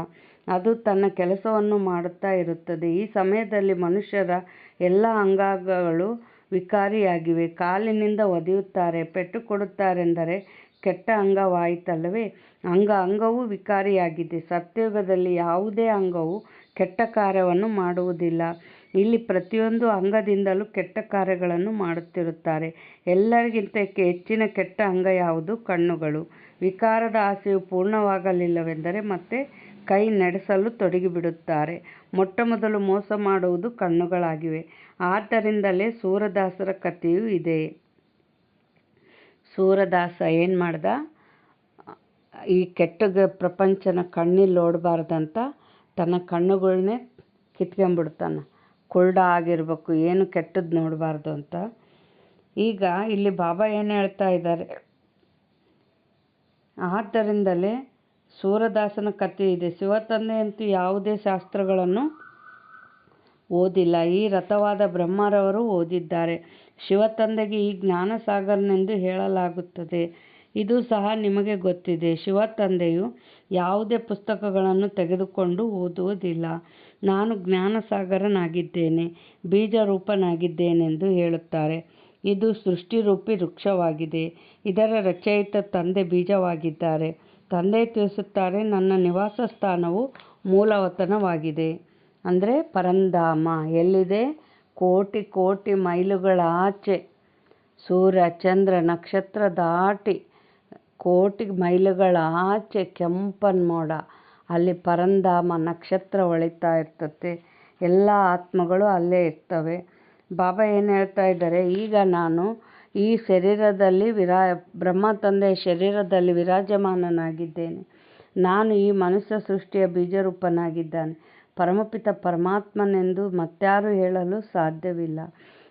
A: ಅದು ತನ್ನ ಕೆಲಸವನ್ನು ಮಾಡುತ್ತಾ ಇರುತ್ತದೆ. ಈ ಸಮಯದಲ್ಲಿ ಮನುಷ್ಯರ ಎಲ್ಲ ಅಂಗಾಂಗಗಳು ವಿಕಾರಿಯಾಗಿವೆ. ಕಾಲಿನಿಂದ ಒದೆಯುತ್ತಾರೆ, ಪೆಟ್ಟು ಕೊಡುತ್ತಾರೆಂದರೆ ಕೆಟ್ಟ ಅಂಗವಾಯಿತಲ್ಲವೇ? ಅಂಗ, ಅಂಗವೂ ವಿಕಾರಿಯಾಗಿದೆ. ಸತ್ಯಯುಗದಲ್ಲಿ ಯಾವುದೇ ಅಂಗವು ಕೆಟ್ಟ ಕಾರ್ಯವನ್ನು ಮಾಡುವುದಿಲ್ಲ. ಇಲ್ಲಿ ಪ್ರತಿಯೊಂದು ಅಂಗದಿಂದಲೂ ಕೆಟ್ಟ ಕಾರ್ಯಗಳನ್ನು ಮಾಡುತ್ತಿರುತ್ತಾರೆ. ಎಲ್ಲರಿಗಿಂತ ಹೆಚ್ಚಿನ ಕೆಟ್ಟ ಅಂಗ ಯಾವುದು? ಕಣ್ಣುಗಳು. ವಿಕಾರದ ಆಸೆಯು ಪೂರ್ಣವಾಗಲಿಲ್ಲವೆಂದರೆ ಮತ್ತೆ ಕೈ ನಡೆಸಲು ತೊಡಗಿಬಿಡುತ್ತಾರೆ. ಮೊಟ್ಟ ಮೊದಲು ಮೋಸ ಮಾಡುವುದು ಕಣ್ಣುಗಳಾಗಿವೆ. ಆದ್ದರಿಂದಲೇ ಸೂರದಾಸರ ಕಥೆಯೂ ಇದೆ. ಸೂರದಾಸ ಏನು ಮಾಡ್ದ? ಈ ಕೆಟ್ಟ ಪ್ರಪಂಚನ ಕಣ್ಣಿಲ್ಲಿ ನೋಡಬಾರ್ದಂತ ತನ್ನ ಕಣ್ಣುಗಳನ್ನೇ ಕಿತ್ಕೊಂಡ್ಬಿಡ್ತಾನೆ ಕುರುಡ ಆಗಿರಬೇಕು, ಏನು ಕೆಟ್ಟದ್ದು ನೋಡಬಾರ್ದು ಅಂತ. ಈಗ ಇಲ್ಲಿ ಬಾಬಾ ಏನು ಹೇಳ್ತಾ ಇದ್ದಾರೆ? ಆದ್ದರಿಂದಲೇ ಸೂರದಾಸನ ಕಥೆ ಇದೆ. ಶಿವತಂದೆ ಅಂತೂ ಯಾವುದೇ ಶಾಸ್ತ್ರಗಳನ್ನು ಓದಿಲ್ಲ. ಈ ರಥವಾದ ಬ್ರಹ್ಮರವರು ಓದಿದ್ದಾರೆ. ಶಿವತಂದೆಗೆ ಈ ಜ್ಞಾನಸಾಗರನೆಂದು ಹೇಳಲಾಗುತ್ತದೆ. ಇದು ಸಹ ನಿಮಗೆ ಗೊತ್ತಿದೆ. ಶಿವತಂದೆಯು ಯಾವುದೇ ಪುಸ್ತಕಗಳನ್ನು ತೆಗೆದುಕೊಂಡು ಓದುವುದಿಲ್ಲ. ನಾನು ಜ್ಞಾನಸಾಗರನಾಗಿದ್ದೇನೆ. ಬೀಜರೂಪನಾಗಿದ್ದೇನೆಂದು ಹೇಳುತ್ತಾರೆ. ಇದು ಸೃಷ್ಟಿರೂಪಿ ವೃಕ್ಷವಾಗಿದೆ. ಇದರ ರಚಯಿತ ತಂದೆ ಬೀಜವಾಗಿದ್ದಾರೆ. ತಂದೆ ತಿಳಿಸುತ್ತಾರೆ, ನನ್ನ ನಿವಾಸ ಸ್ಥಾನವು ಮೂಲವತನವಾಗಿದೆ. ಅಂದರೆ ಪರಂಧಾಮ, ಎಲ್ಲಿದೆ? ಕೋಟಿ ಕೋಟಿ ಮೈಲುಗಳ ಆಚೆ. ಸೂರ್ಯ, ಚಂದ್ರ, ನಕ್ಷತ್ರ ದಾಟಿ ಕೋಟಿ ಮೈಲುಗಳ ಆಚೆ ಕೆಂಪನ್ ಮೋಡ ಅಲ್ಲಿ ಪರಂಧಾಮ ನಕ್ಷತ್ರ ಹೊಳಿತಾ ಇರ್ತತೆ ಎಲ್ಲ ಆತ್ಮಗಳು ಅಲ್ಲೇ ಇರ್ತವೆ. ಬಾಬಾ ಏನು ಹೇಳ್ತಾ ಇದ್ದಾರೆ? ಈಗ ನಾನು ಈ ಶರೀರದಲ್ಲಿ ವಿರಾ, ಬ್ರಹ್ಮ ತಂದೆಯ ಶರೀರದಲ್ಲಿ ವಿರಾಜಮಾನನಾಗಿದ್ದೇನೆ. ನಾನು ಈ ಮನುಷ್ಯ ಸೃಷ್ಟಿಯ ಬೀಜರೂಪನಾಗಿದ್ದಾನೆ. ಪರಮಪಿತ ಪರಮಾತ್ಮನೆಂದು ಮತ್ಯಾರು ಹೇಳಲು ಸಾಧ್ಯವಿಲ್ಲ.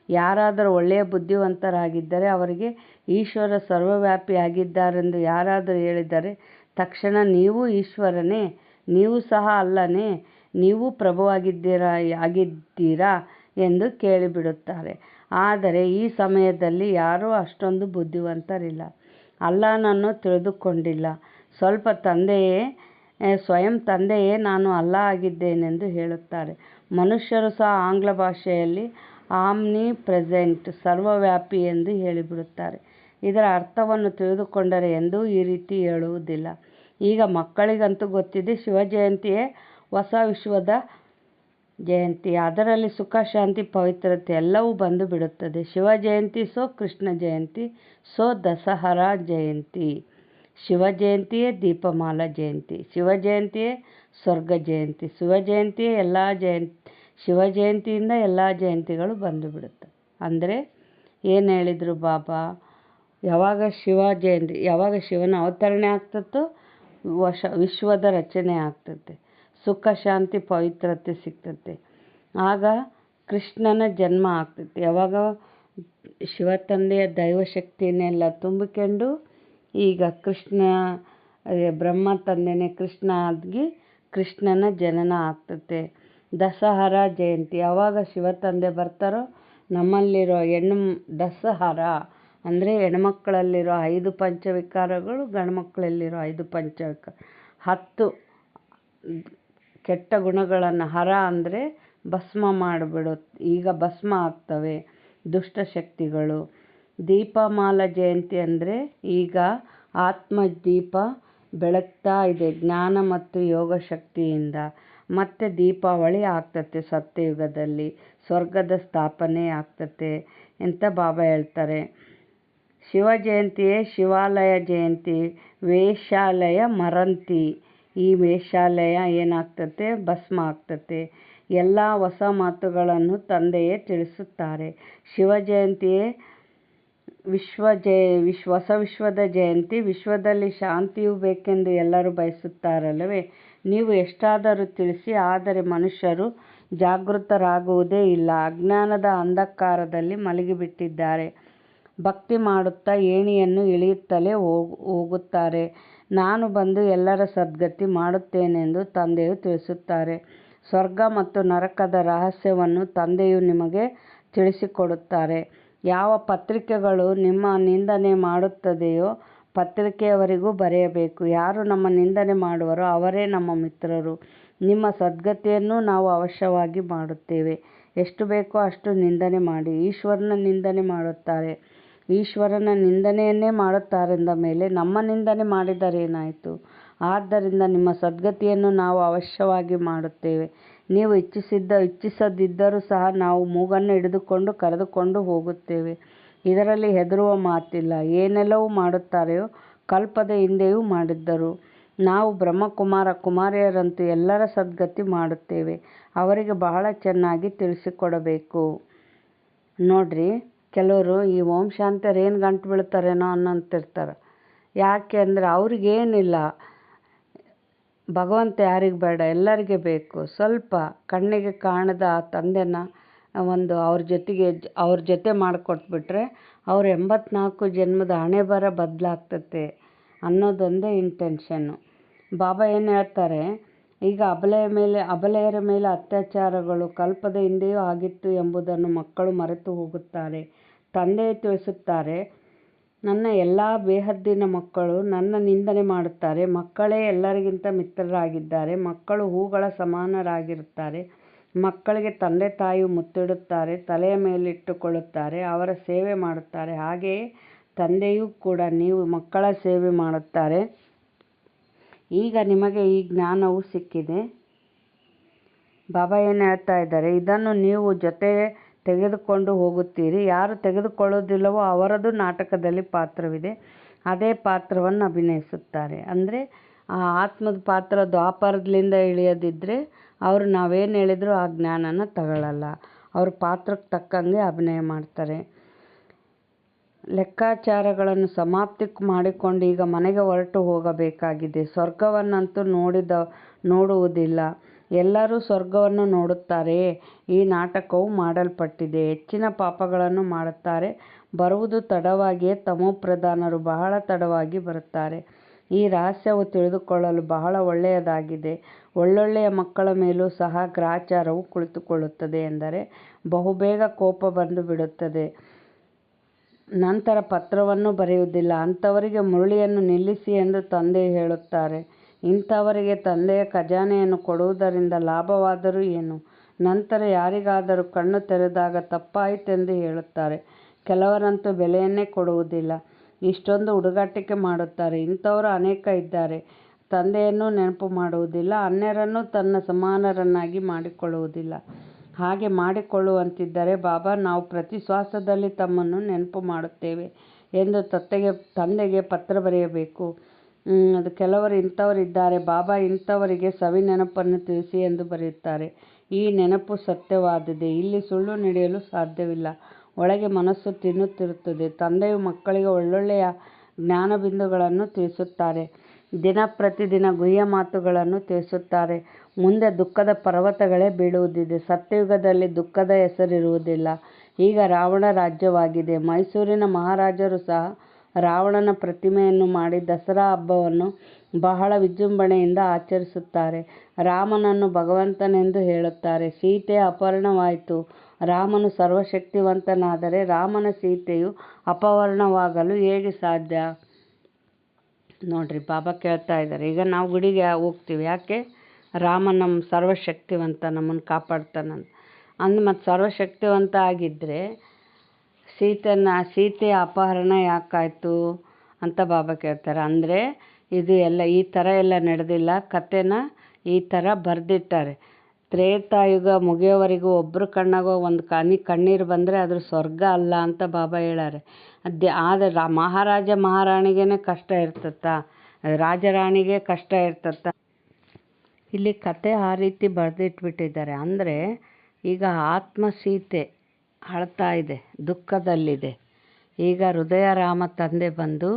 A: ಯಾರಾದರೂ ಒಳ್ಳೆಯ ಬುದ್ಧಿವಂತರಾಗಿದ್ದರೆ ಅವರಿಗೆ ಈಶ್ವರ ಸರ್ವವ್ಯಾಪಿಯಾಗಿದ್ದಾರೆಂದು ಯಾರಾದರೂ ಹೇಳಿದರೆ ತಕ್ಷಣ ನೀವು ಈಶ್ವರನೇ, ನೀವು ಸಹ ಅಲ್ಲನೇ, ನೀವು ಪ್ರಭುವಾಗಿದ್ದೀರಾ, ಆಗಿದ್ದೀರಾ ಎಂದು ಕೇಳಿಬಿಡುತ್ತಾರೆ. ಆದರೆ ಈ ಸಮಯದಲ್ಲಿ ಯಾರೂ ಅಷ್ಟೊಂದು ಬುದ್ಧಿವಂತರಿಲ್ಲ. ಅಲ್ಲಾನನ್ನು ತಿಳಿದುಕೊಂಡಿಲ್ಲ. ಸ್ವಲ್ಪ ತಂದೆಯೇ ಸ್ವಯಂ ತಂದೆಯೇ ನಾನು ಅಲ್ಲ ಆಗಿದ್ದೇನೆಂದು ಹೇಳುತ್ತಾರೆ. ಮನುಷ್ಯರು ಸಹ ಆಂಗ್ಲ ಭಾಷೆಯಲ್ಲಿ ಆಮ್ನಿ ಪ್ರೆಸೆಂಟ್ ಸರ್ವವ್ಯಾಪಿ ಎಂದು ಹೇಳಿಬಿಡುತ್ತಾರೆ. ಇದರ ಅರ್ಥವನ್ನು ತಿಳಿದುಕೊಂಡರೆ ಎಂದೂ ಈ ರೀತಿ ಹೇಳುವುದಿಲ್ಲ. ಈಗ ಮಕ್ಕಳಿಗಂತೂ ಗೊತ್ತಿದೆ, ಶಿವಜಯಂತಿಯೇ ಹೊಸ ವಿಶ್ವದ ಜಯಂತಿ, ಅದರಲ್ಲಿ ಸುಖ, ಶಾಂತಿ, ಪವಿತ್ರತೆ ಎಲ್ಲವೂ ಬಂದು ಬಿಡುತ್ತದೆ. Shiva Jayanti, so Krishna Jayanti, so Dussehra Jayanti. Shiva ಜಯಂತಿಯೇ ದೀಪಮಾಲ ಜಯಂತಿ. ಶಿವ ಜಯಂತಿಯೇ ಸ್ವರ್ಗ ಜಯಂತಿ. ಶಿವ ಜಯಂತಿಯೇ ಎಲ್ಲ ಜಯಂತಿ, ಶಿವ ಜಯಂತಿಯಿಂದ ಎಲ್ಲ ಜಯಂತಿಗಳು ಬಂದು ಬಿಡುತ್ತೆ. ಅಂದರೆ ಏನು ಹೇಳಿದರು ಬಾಬಾ, ಯಾವಾಗ ಶಿವ ಜಯಂತಿ, ಯಾವಾಗ ಶಿವನ ಅವತರಣೆ ಆಗ್ತದೋ ವಶ ವಿಶ್ವದ ರಚನೆ ಆಗ್ತದೆ ಸುಖ, ಶಾಂತಿ, ಪವಿತ್ರತೆ ಸಿಗ್ತದೆ ಆಗ ಕೃಷ್ಣನ ಜನ್ಮ ಆಗ್ತೈತಿ. ಯಾವಾಗ ಶಿವ ತಂದೆಯ ದೈವಶಕ್ತಿಯನ್ನೆಲ್ಲ ತುಂಬಿಕೊಂಡು ಈಗ ಕೃಷ್ಣ ಬ್ರಹ್ಮ ತಂದೆನೇ ಕೃಷ್ಣ ಆಗಿ ಕೃಷ್ಣನ ಜನನ ಆಗ್ತತೆ. ದಸಹರ ಜಯಂತಿ. ಯಾವಾಗ ಶಿವ ತಂದೆ ಬರ್ತಾರೋ ನಮ್ಮಲ್ಲಿರೋ ಹೆಣ್ಣು, ದಸಹರ ಅಂದರೆ ಹೆಣ್ಮಕ್ಳಲ್ಲಿರೋ ಐದು ಪಂಚವಿಕಾರಗಳು ಗಂಡು ಮಕ್ಕಳಲ್ಲಿರೋ ಐದು ಪಂಚವಿಕಾರ ಹತ್ತು ಕೆಟ್ಟ ಗುಣಗಳನ್ನು ಹರ ಅಂದರೆ ಭಸ್ಮ ಮಾಡಿಬಿಡು ಈಗ ಭಸ್ಮ ಆಗ್ತವೆ ದುಷ್ಟಶಕ್ತಿಗಳು ದೀಪಮಾಲ ಜಯಂತಿ ಅಂದರೆ ಈಗ ಆತ್ಮ ದೀಪ ಬೆಳಗ್ತಾ ಇದೆ, ಜ್ಞಾನ ಮತ್ತು ಯೋಗ ಶಕ್ತಿಯಿಂದ. ಮತ್ತೆ ದೀಪಾವಳಿ ಆಗ್ತತೆ ಸತ್ಯಯುಗದಲ್ಲಿ, ಸ್ವರ್ಗದ ಸ್ಥಾಪನೆ ಆಗ್ತತೆ ಅಂತ ಬಾಬಾ ಹೇಳ್ತಾರೆ. ಶಿವ ಜಯಂತಿಯೇ ಶಿವಾಲಯ ಜಯಂತಿ ವೇಷಾಲಯ ಮರಂತಿ. ಈ ವೇಷಾಲಯ ಏನಾಗ್ತತೆ ಭಸ್ಮ ಆಗ್ತತೆ ಎಲ್ಲ ಹೊಸ ಮಾತುಗಳನ್ನು ತಂದೆಯೇ ತಿಳಿಸುತ್ತಾರೆ. ಶಿವ ಜಯಂತಿಯೇ ವಿಶ್ವ ಜಯ, ವಿಶ್ವ, ಹೊಸ ವಿಶ್ವದ ಜಯಂತಿ, ವಿಶ್ವದಲ್ಲಿ ಶಾಂತಿಯು ಬೇಕೆಂದು ಎಲ್ಲರೂ ಬಯಸುತ್ತಾರಲ್ಲವೇ? ನೀವು ಎಷ್ಟಾದರೂ ತಿಳಿಸಿ, ಆದರೆ ಮನುಷ್ಯರು ಜಾಗೃತರಾಗುವುದೇ ಇಲ್ಲ. ಅಜ್ಞಾನದ ಅಂಧಕಾರದಲ್ಲಿ ಮಲಗಿಬಿಟ್ಟಿದ್ದಾರೆ. ಭಕ್ತಿ ಮಾಡುತ್ತಾ ಏಣಿಯನ್ನು ಇಳಿಯುತ್ತಲೇ ಹೋಗು, ಹೋಗುತ್ತಾರೆ. ನಾನು ಬಂದು ಎಲ್ಲರ ಸದ್ಗತಿ ಮಾಡುತ್ತೇನೆಂದು ತಂದೆಯು ತಿಳಿಸುತ್ತಾರೆ. ಸ್ವರ್ಗ ಮತ್ತು ನರಕದ ರಹಸ್ಯವನ್ನು ತಂದೆಯು ನಿಮಗೆ ತಿಳಿಸಿಕೊಡುತ್ತಾರೆ. ಯಾವ ಪತ್ರಿಕೆಗಳು ನಿಮ್ಮ ನಿಂದನೆ ಮಾಡುತ್ತದೆಯೋ ಪತ್ರಿಕೆಯವರಿಗೂ ಬರೆಯಬೇಕು. ಯಾರು ನಮ್ಮ ನಿಂದನೆ ಮಾಡುವರೋ ಅವರೇ ನಮ್ಮ ಮಿತ್ರರು. ನಿಮ್ಮ ಸದ್ಗತಿಯನ್ನು ನಾವು ಅವಶ್ಯವಾಗಿ ಮಾಡುತ್ತೇವೆ. ಎಷ್ಟು ಬೇಕೋ ಅಷ್ಟು ನಿಂದನೆ ಮಾಡಿ. ಈಶ್ವರನ ನಿಂದನೆ ಮಾಡುತ್ತಾರೆ. ಈಶ್ವರನ ನಿಂದನೆಯನ್ನೇ ಮಾಡುತ್ತಾರೆಂದ ಮೇಲೆ ನಮ್ಮ ನಿಂದನೆ ಮಾಡಿದರೇನಾಯಿತು ಆದ್ದರಿಂದ ನಿಮ್ಮ ಸದ್ಗತಿಯನ್ನು ನಾವು ಅವಶ್ಯವಾಗಿ ಮಾಡುತ್ತೇವೆ. ನೀವು ಇಚ್ಛಿಸಿದ್ದ, ಇಚ್ಛಿಸದಿದ್ದರೂ ಸಹ ನಾವು ಮೂಗನ್ನು ಹಿಡಿದುಕೊಂಡು ಕರೆದುಕೊಂಡು ಹೋಗುತ್ತೇವೆ. ಇದರಲ್ಲಿ ಹೆದರುವ ಮಾತಿಲ್ಲ. ಏನೆಲ್ಲವೂ ಮಾಡುತ್ತಾರೆಯೋ ಕಲ್ಪದ ಹಿಂದೆಯೂ ಮಾಡಿದ್ದರು. ನಾವು ಬ್ರಹ್ಮಕುಮಾರ, ಕುಮಾರಿಯರಂತೂ ಎಲ್ಲರ ಸದ್ಗತಿ ಮಾಡುತ್ತೇವೆ. ಅವರಿಗೆ ಬಹಳ ಚೆನ್ನಾಗಿ ತಿಳಿಸಿಕೊಡಬೇಕು. ನೋಡ್ರಿ ಕೆಲವರು ಈ ಓಂ ಶಾಂತರು ಏನು ಗಂಟು ಬೀಳ್ತಾರೇನೋ ಅನ್ನಂತಿರ್ತಾರೆ. ಯಾಕೆ ಅಂದರೆ ಅವ್ರಿಗೇನಿಲ್ಲ. ಭಗವಂತ ಯಾರಿಗೆ ಬೇಡ, ಎಲ್ಲರಿಗೆ ಬೇಕು. ಸ್ವಲ್ಪ ಕಣ್ಣಿಗೆ ಕಾಣದ ಆ ತಂದೆನ ಒಂದು ಅವ್ರ ಜೊತೆಗೆ ಅವ್ರ ಜೊತೆ ಮಾಡಿಕೊಟ್ಬಿಟ್ರೆ ಅವ್ರ ಎಂಬತ್ನಾಲ್ಕು ಜನ್ಮದ ಹಣೆ ಬರ ಬದಲಾಗ್ತತೆ ಅನ್ನೋದೊಂದೇ ಇಂಟೆನ್ಷನ್ನು ಬಾಬಾ ಏನು ಹೇಳ್ತಾರೆ, ಈಗ ಅಬಲೆಯ ಮೇಲೆ, ಅಬಲೆಯರ ಮೇಲೆ ಅತ್ಯಾಚಾರಗಳು ಕಲ್ಪದ ಹಿಂದೆಯೂ ಆಗಿತ್ತು ಎಂಬುದನ್ನು ಮಕ್ಕಳು ಮರೆತು ಹೋಗುತ್ತಾರೆ. ತಂದೆಯು ತಿಳಿಸುತ್ತಾರೆ, ನನ್ನ ಎಲ್ಲ ಬೇಹದ್ದಿನ ಮಕ್ಕಳು ನನ್ನ ನಿಂದನೆ ಮಾಡುತ್ತಾರೆ. ಮಕ್ಕಳೇ ಎಲ್ಲರಿಗಿಂತ ಮಿತ್ರರಾಗಿದ್ದಾರೆ. ಮಕ್ಕಳು ಹೂಗಳ ಸಮಾನರಾಗಿರುತ್ತಾರೆ. ಮಕ್ಕಳಿಗೆ ತಂದೆ ತಾಯಿಯು ಮುತ್ತಿಡುತ್ತಾರೆ, ತಲೆಯ ಮೇಲಿಟ್ಟುಕೊಳ್ಳುತ್ತಾರೆ ಅವರ ಸೇವೆ ಮಾಡುತ್ತಾರೆ. ಹಾಗೆಯೇ ತಂದೆಯೂ ಕೂಡ ನೀವು ಮಕ್ಕಳ ಸೇವೆ ಮಾಡುತ್ತಾರೆ. ಈಗ ನಿಮಗೆ ಈ ಜ್ಞಾನವು ಸಿಕ್ಕಿದೆ. ಬಾಬಾ ಏನು ಹೇಳ್ತಾ ಇದ್ದಾರೆ, ಇದನ್ನು ನೀವು ಜೊತೆ ತೆಗೆದುಕೊಂಡು ಹೋಗುತ್ತೀರಿ. ಯಾರು ತೆಗೆದುಕೊಳ್ಳೋದಿಲ್ಲವೋ ಅವರದು ನಾಟಕದಲ್ಲಿ ಪಾತ್ರವಿದೆ. ಅದೇ ಪಾತ್ರವನ್ನು ಅಭಿನಯಿಸುತ್ತಾರೆ. ಅಂದರೆ ಆ ಆತ್ಮದ ಪಾತ್ರ ದ್ವಾಪರದಿಂದ ಇಳಿಯದಿದ್ದರೆ ಅವರು ನಾವೇನು ಹೇಳಿದರೂ ಆ ಜ್ಞಾನನ ತಗೊಳ್ಳಲ್ಲ. ಅವ್ರ ಪಾತ್ರಕ್ಕೆ ತಕ್ಕಂಗೆ ಅಭಿನಯ ಮಾಡ್ತಾರೆ. ಲೆಕ್ಕಾಚಾರಗಳನ್ನು ಸಮಾಪ್ತಿ ಮಾಡಿಕೊಂಡು ಈಗ ಮನೆಗೆ ಹೊರಟು ಹೋಗಬೇಕಾಗಿದೆ. ಸ್ವರ್ಗವನ್ನಂತೂ ನೋಡಿದ, ನೋಡುವುದಿಲ್ಲ. ಎಲ್ಲರೂ ಸ್ವರ್ಗವನ್ನು ನೋಡುತ್ತಾರೆಯೇ ಈ ನಾಟಕವು ಮಾಡಲ್ಪಟ್ಟಿದೆ. ಹೆಚ್ಚಿನ ಪಾಪಗಳನ್ನು ಮಾಡುತ್ತಾರೆ. ಬರುವುದು ತಡವಾಗಿಯೇ ತಮೋಪ್ರಧಾನರು ಬಹಳ ತಡವಾಗಿ ಬರುತ್ತಾರೆ. ಈ ರಹಸ್ಯವು ತಿಳಿದುಕೊಳ್ಳಲು ಬಹಳ ಒಳ್ಳೆಯದಾಗಿದೆ. ಒಳ್ಳೊಳ್ಳೆಯ ಮಕ್ಕಳ ಮೇಲೂ ಸಹ ಗ್ರಾಚಾರವು ಕುಳಿತುಕೊಳ್ಳುತ್ತದೆ ಎಂದರೆ ಬಹುಬೇಗ ಕೋಪ ಬಂದು ಬಿಡುತ್ತದೆ. ನಂತರ ಪತ್ರವನ್ನು ಬರೆಯುವುದಿಲ್ಲ. ಅಂಥವರಿಗೆ ಮುರಳಿಯನ್ನು ನಿಲ್ಲಿಸಿ ಎಂದು ತಂದೆ ಹೇಳುತ್ತಾರೆ. ಇಂಥವರಿಗೆ ತಂದೆಯ ಖಜಾನೆಯನ್ನು ಕೊಡುವುದರಿಂದ ಲಾಭವಾದರೂ ಏನು? ನಂತರ ಯಾರಿಗಾದರೂ ಕಣ್ಣು ತೆರೆದಾಗ ತಪ್ಪಾಯಿತೆಂದು ಹೇಳುತ್ತಾರೆ. ಕೆಲವರಂತೂ ಬೆಲೆಯನ್ನೇ ಕೊಡುವುದಿಲ್ಲ. ಇಷ್ಟೊಂದು ಹುಡುಗಾಟಿಕೆ ಮಾಡುತ್ತಾರೆ. ಇಂಥವರು ಅನೇಕ ಇದ್ದಾರೆ. ತಂದೆಯನ್ನು ನೆನಪು ಮಾಡುವುದಿಲ್ಲ. ಅನ್ಯರನ್ನು ತನ್ನ ಸಮಾನರನ್ನಾಗಿ ಮಾಡಿಕೊಳ್ಳುವುದಿಲ್ಲ. ಹಾಗೆ ಮಾಡಿಕೊಳ್ಳುವಂತಿದ್ದರೆ ಬಾಬಾ, ನಾವು ಪ್ರತಿ ಶ್ವಾಸದಲ್ಲಿ ತಮ್ಮನ್ನು ನೆನಪು ಮಾಡುತ್ತೇವೆ ಎಂದು ತತ್ತೆಗೆ ತಂದೆಗೆ ಪತ್ರ ಬರೆಯಬೇಕು. ಅದು ಕೆಲವರು ಇಂಥವರಿದ್ದಾರೆ ಬಾಬಾ ಇಂಥವರಿಗೆ ಸವಿ ನೆನಪನ್ನು ತಿಳಿಸಿ ಎಂದು ಬರೆಯುತ್ತಾರೆ. ಈ ನೆನಪು ಸತ್ಯವಾದದೆ. ಇಲ್ಲಿ ಸುಳ್ಳು ನಡೆಯಲು ಸಾಧ್ಯವಿಲ್ಲ. ಒಳಗೆ ಮನಸ್ಸು ತಿನ್ನುತ್ತಿರುತ್ತದೆ. ತಂದೆಯು ಮಕ್ಕಳಿಗೆ ಒಳ್ಳೊಳ್ಳೆಯ ಜ್ಞಾನ ಬಿಂದುಗಳನ್ನು ತಿಳಿಸುತ್ತಾರೆ. ದಿನ ಪ್ರತಿದಿನ ಗುಹ್ಯ ಮಾತುಗಳನ್ನು ತಿಳಿಸುತ್ತಾರೆ. ಮುಂದೆ ದುಃಖದ ಪರ್ವತಗಳೇ ಬೀಳುವುದಿದೆ. ಸತ್ಯಯುಗದಲ್ಲಿ ದುಃಖದ ಹೆಸರಿರುವುದಿಲ್ಲ. ಈಗ ರಾವಣ ರಾಜ್ಯವಾಗಿದೆ. ಮೈಸೂರಿನ ಮಹಾರಾಜರು ಸಹ ರಾವಣನ ಪ್ರತಿಮೆಯನ್ನು ಮಾಡಿ ದಸರಾ ಹಬ್ಬವನ್ನು ಬಹಳ ವಿಜೃಂಭಣೆಯಿಂದ ಆಚರಿಸುತ್ತಾರೆ. ರಾಮನನ್ನು ಭಗವಂತನೆಂದು ಹೇಳುತ್ತಾರೆ. ಸೀತೆ ಅಪಹರಣವಾಯಿತು. ರಾಮನು ಸರ್ವಶಕ್ತಿವಂತನಾದರೆ ರಾಮನ ಸೀತೆಯು ಅಪಹರಣವಾಗಲು ಹೇಗೆ ಸಾಧ್ಯ? ನೋಡ್ರಿ ಬಾಬಾ ಕೇಳ್ತಾ ಇದ್ದಾರೆ. ಈಗ ನಾವು ಗುಡಿಗೆ ಹೋಗ್ತೀವಿ. ಯಾಕೆ? ರಾಮ ನಮ್ಮ ಸರ್ವಶಕ್ತಿವಂತ ನಮ್ಮನ್ನು ಕಾಪಾಡ್ತಾನಂತ. ಅಂದ್ ಮತ್ತು ಸರ್ವಶಕ್ತಿವಂತ ಆಗಿದ್ದರೆ ಸೀತೆನ ಸೀತೆಯ ಅಪಹರಣ ಯಾಕಾಯಿತು ಅಂತ ಬಾಬಾ ಕೇಳ್ತಾರೆ. ಅಂದರೆ ಇದು ಎಲ್ಲ, ಈ ಥರ ಎಲ್ಲ ನಡೆದಿಲ್ಲ. ಕಥೆನ ಈ ಥರ ಬರೆದಿಟ್ಟಾರೆ. ತ್ರೇತಾಯುಗ ಮುಗಿಯೋವರೆಗೂ ಒಬ್ಬರು ಕಣ್ಣಾಗೋ ಒಂದು ಕನಿ ಕಣ್ಣೀರು ಬಂದರೆ ಅದ್ರ ಸ್ವರ್ಗ ಅಲ್ಲ ಅಂತ ಬಾಬಾ ಹೇಳಾರೆ. ಅದೇ ಆದರೆ ಮಹಾರಾಜ ಮಹಾರಾಣಿಗೇ ಕಷ್ಟ ಇರ್ತತ್ತ? ರಾಜರಾಣಿಗೆ ಕಷ್ಟ ಇರ್ತತ್ತ? ಇಲ್ಲಿ ಕತೆ ಆ ರೀತಿ ಬರೆದಿಟ್ಬಿಟ್ಟಿದ್ದಾರೆ. ಅಂದರೆ ಈಗ ಆತ್ಮ ಸೀತೆ ಅಳ್ತಾ ಇದೆ, ದುಃಖದಲ್ಲಿದೆ. ಈಗ ಹೃದಯ ರಾಮ ತಂದೆ ಬಂದು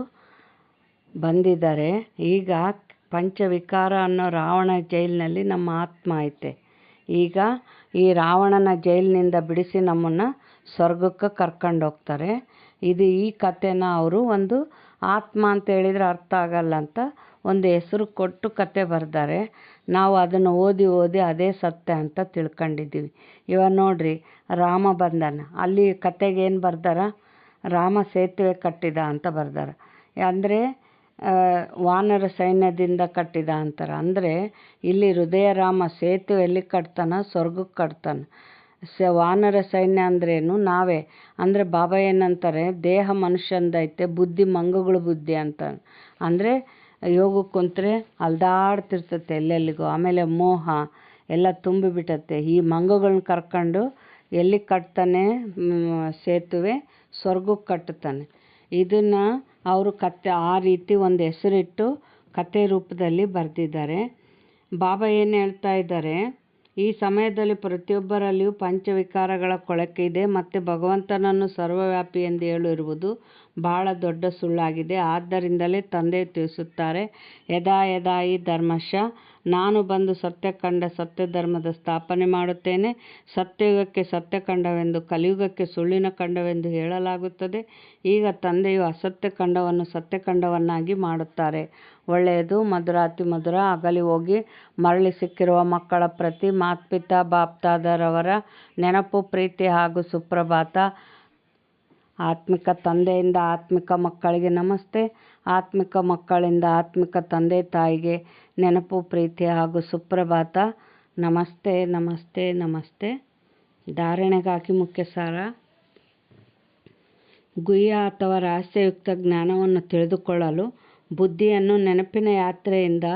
A: ಬಂದಿದ್ದಾರೆ. ಈಗ ಪಂಚವಿಕಾರ ಅನ್ನೋ ರಾವಣ ಜೈಲಿನಲ್ಲಿ ನಮ್ಮ ಆತ್ಮ ಐತೆ. ಈಗ ಈ ರಾವಣನ ಜೈಲಿನಿಂದ ಬಿಡಿಸಿ ನಮ್ಮನ್ನು ಸ್ವರ್ಗಕ್ಕೆ ಕರ್ಕೊಂಡು ಹೋಗ್ತಾರೆ. ಇದು ಈ ಕಥೆನ ಅವರು ಒಂದು ಆತ್ಮ ಅಂತ ಹೇಳಿದರೆ ಅರ್ಥ ಆಗಲ್ಲ ಅಂತ ಒಂದು ಹೆಸರು ಕೊಟ್ಟು ಕತೆ ಬರೆದಾರೆ. ನಾವು ಅದನ್ನು ಓದಿ ಓದಿ ಅದೇ ಸತ್ಯ ಅಂತ ತಿಳ್ಕೊಂಡಿದ್ದೀವಿ. ಇವಾಗ ನೋಡ್ರಿ ರಾಮ ಬಂದನ. ಅಲ್ಲಿ ಕತೆಗೆ ಏನು ಬರ್ದಾರ? ರಾಮ ಸೇತುವೆ ಕಟ್ಟಿದ ಅಂತ ಬರ್ದಾರ. ಅಂದರೆ ವಾನರ ಸೈನ್ಯದಿಂದ ಕಟ್ಟಿದ ಅಂತಾರೆ. ಅಂದರೆ, ಇಲ್ಲಿ ಹೃದಯ ರಾಮ ಸೇತುವೆ ಎಲ್ಲಿ ಕಟ್ತಾನ, ಸ್ವರ್ಗಕ್ಕೆ ಕಟ್ತಾನೆ. ಸ, ವಾನರ ಸೈನ್ಯ ಅಂದ್ರೇನು? ನಾವೇ. ಅಂದರೆ, ಬಾಬಾ ಏನಂತಾರೆ? ದೇಹ ಮನುಷ್ಯಂದೈತೆ, ಬುದ್ಧಿ ಮಂಗಗಳ ಬುದ್ಧಿ ಅಂತ. ಅಂದರೆ ಯೋಗಕ್ಕೆ ಕುಂತ್ರೆ ಅಲ್ದಾಡ್ತಿರ್ತತೆ ಎಲ್ಲೆಲ್ಲಿಗೂ. ಆಮೇಲೆ ಮೋಹ ಎಲ್ಲ ತುಂಬಿಬಿಟ್ಟತ್ತೆ ಈ ಮಂಗಗಳನ್ನ ಕರ್ಕೊಂಡು ಎಲ್ಲಿ ಕಟ್ತಾನೆ? ಸೇತುವೆ ಸ್ವರ್ಗಕ್ಕೆ ಕಟ್ಟುತ್ತಾನೆ. ಇದನ್ನು ಅವರು ಕತೆ ಆ ರೀತಿ ಒಂದು ಹೆಸರಿಟ್ಟು ಕಥೆ ರೂಪದಲ್ಲಿ ಬರೆದಿದ್ದಾರೆ. ಬಾಬಾ ಏನು ಹೇಳ್ತಾ ಇದ್ದಾರೆ? ಈ ಸಮಯದಲ್ಲಿ ಪ್ರತಿಯೊಬ್ಬರಲ್ಲಿಯೂ ಪಂಚವಿಕಾರಗಳ ಕೊಳಕೆ ಇದೆ. ಮತ್ತು ಭಗವಂತನನ್ನು ಸರ್ವವ್ಯಾಪಿ ಎಂದು ಹೇಳಿರುವುದು ಬಹಳ ದೊಡ್ಡ ಸುಳ್ಳಾಗಿದೆ. ಆದ್ದರಿಂದಲೇ ತಂದೆ ತಿಳಿಸುತ್ತಾರೆ, ಯದಾ ಯದಾ ಧರ್ಮಶ, ನಾನು ಬಂದು ಸತ್ಯ ಕಂಡ ಸತ್ಯ ಧರ್ಮದ ಸ್ಥಾಪನೆ ಮಾಡುತ್ತೇನೆ. ಸತ್ಯಯುಗಕ್ಕೆ ಸತ್ಯ ಕಂಡವೆಂದು, ಕಲಿಯುಗಕ್ಕೆ ಸುಳ್ಳಿನ ಕಂಡವೆಂದು ಹೇಳಲಾಗುತ್ತದೆ. ಈಗ ತಂದೆಯು ಅಸತ್ಯ ಕಂಡವನ್ನು ಸತ್ಯ ಕಂಡವನ್ನಾಗಿ ಮಾಡುತ್ತಾರೆ. ಒಳ್ಳೆಯದು. ಮಧುರ ಅತಿ ಮಧುರ, ಅಗಲಿ ಹೋಗಿ ಮರಳಿ ಸಿಕ್ಕಿರುವ ಮಕ್ಕಳ ಪ್ರತಿ ಮಾತ್ಪಿತಾ, ಬಾಪ್ತಾದರವರ ನೆನಪು, ಪ್ರೀತಿ ಹಾಗೂ ಸುಪ್ರಭಾತ. ಆತ್ಮಿಕ ತಂದೆಯಿಂದ ಆತ್ಮಿಕ ಮಕ್ಕಳಿಗೆ ನಮಸ್ತೆ. ಆತ್ಮಿಕ ಮಕ್ಕಳಿಂದ ಆತ್ಮಿಕ ತಂದೆ, ತಾಯಿಗೆ ನೆನಪು, ಪ್ರೀತಿ ಹಾಗೂ ಸುಪ್ರಭಾತ. ನಮಸ್ತೆ ನಮಸ್ತೆ ನಮಸ್ತೆ. ಧಾರಣೆಗಾಗಿ ಮುಖ್ಯ ಸಾರ ಗುಹ್ಯ ಅಥವಾ ರಹಸ್ಯಯುಕ್ತ ಜ್ಞಾನವನ್ನು ತಿಳಿದುಕೊಳ್ಳಲು ಬುದ್ಧಿಯನ್ನು ನೆನಪಿನ ಯಾತ್ರೆಯಿಂದ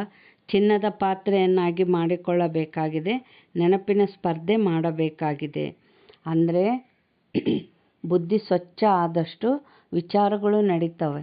A: ಚಿನ್ನದ ಪಾತ್ರೆಯನ್ನಾಗಿ ಮಾಡಿಕೊಳ್ಳಬೇಕಾಗಿದೆ, ನೆನಪಿನ ಸ್ಪರ್ಧೆ ಮಾಡಬೇಕಾಗಿದೆ. ಅಂದರೆ *clears throat* ಬುದ್ಧಿ ಸ್ವಚ್ಛ ಆದಷ್ಟು ವಿಚಾರಗಳು ನಡೀತವೆ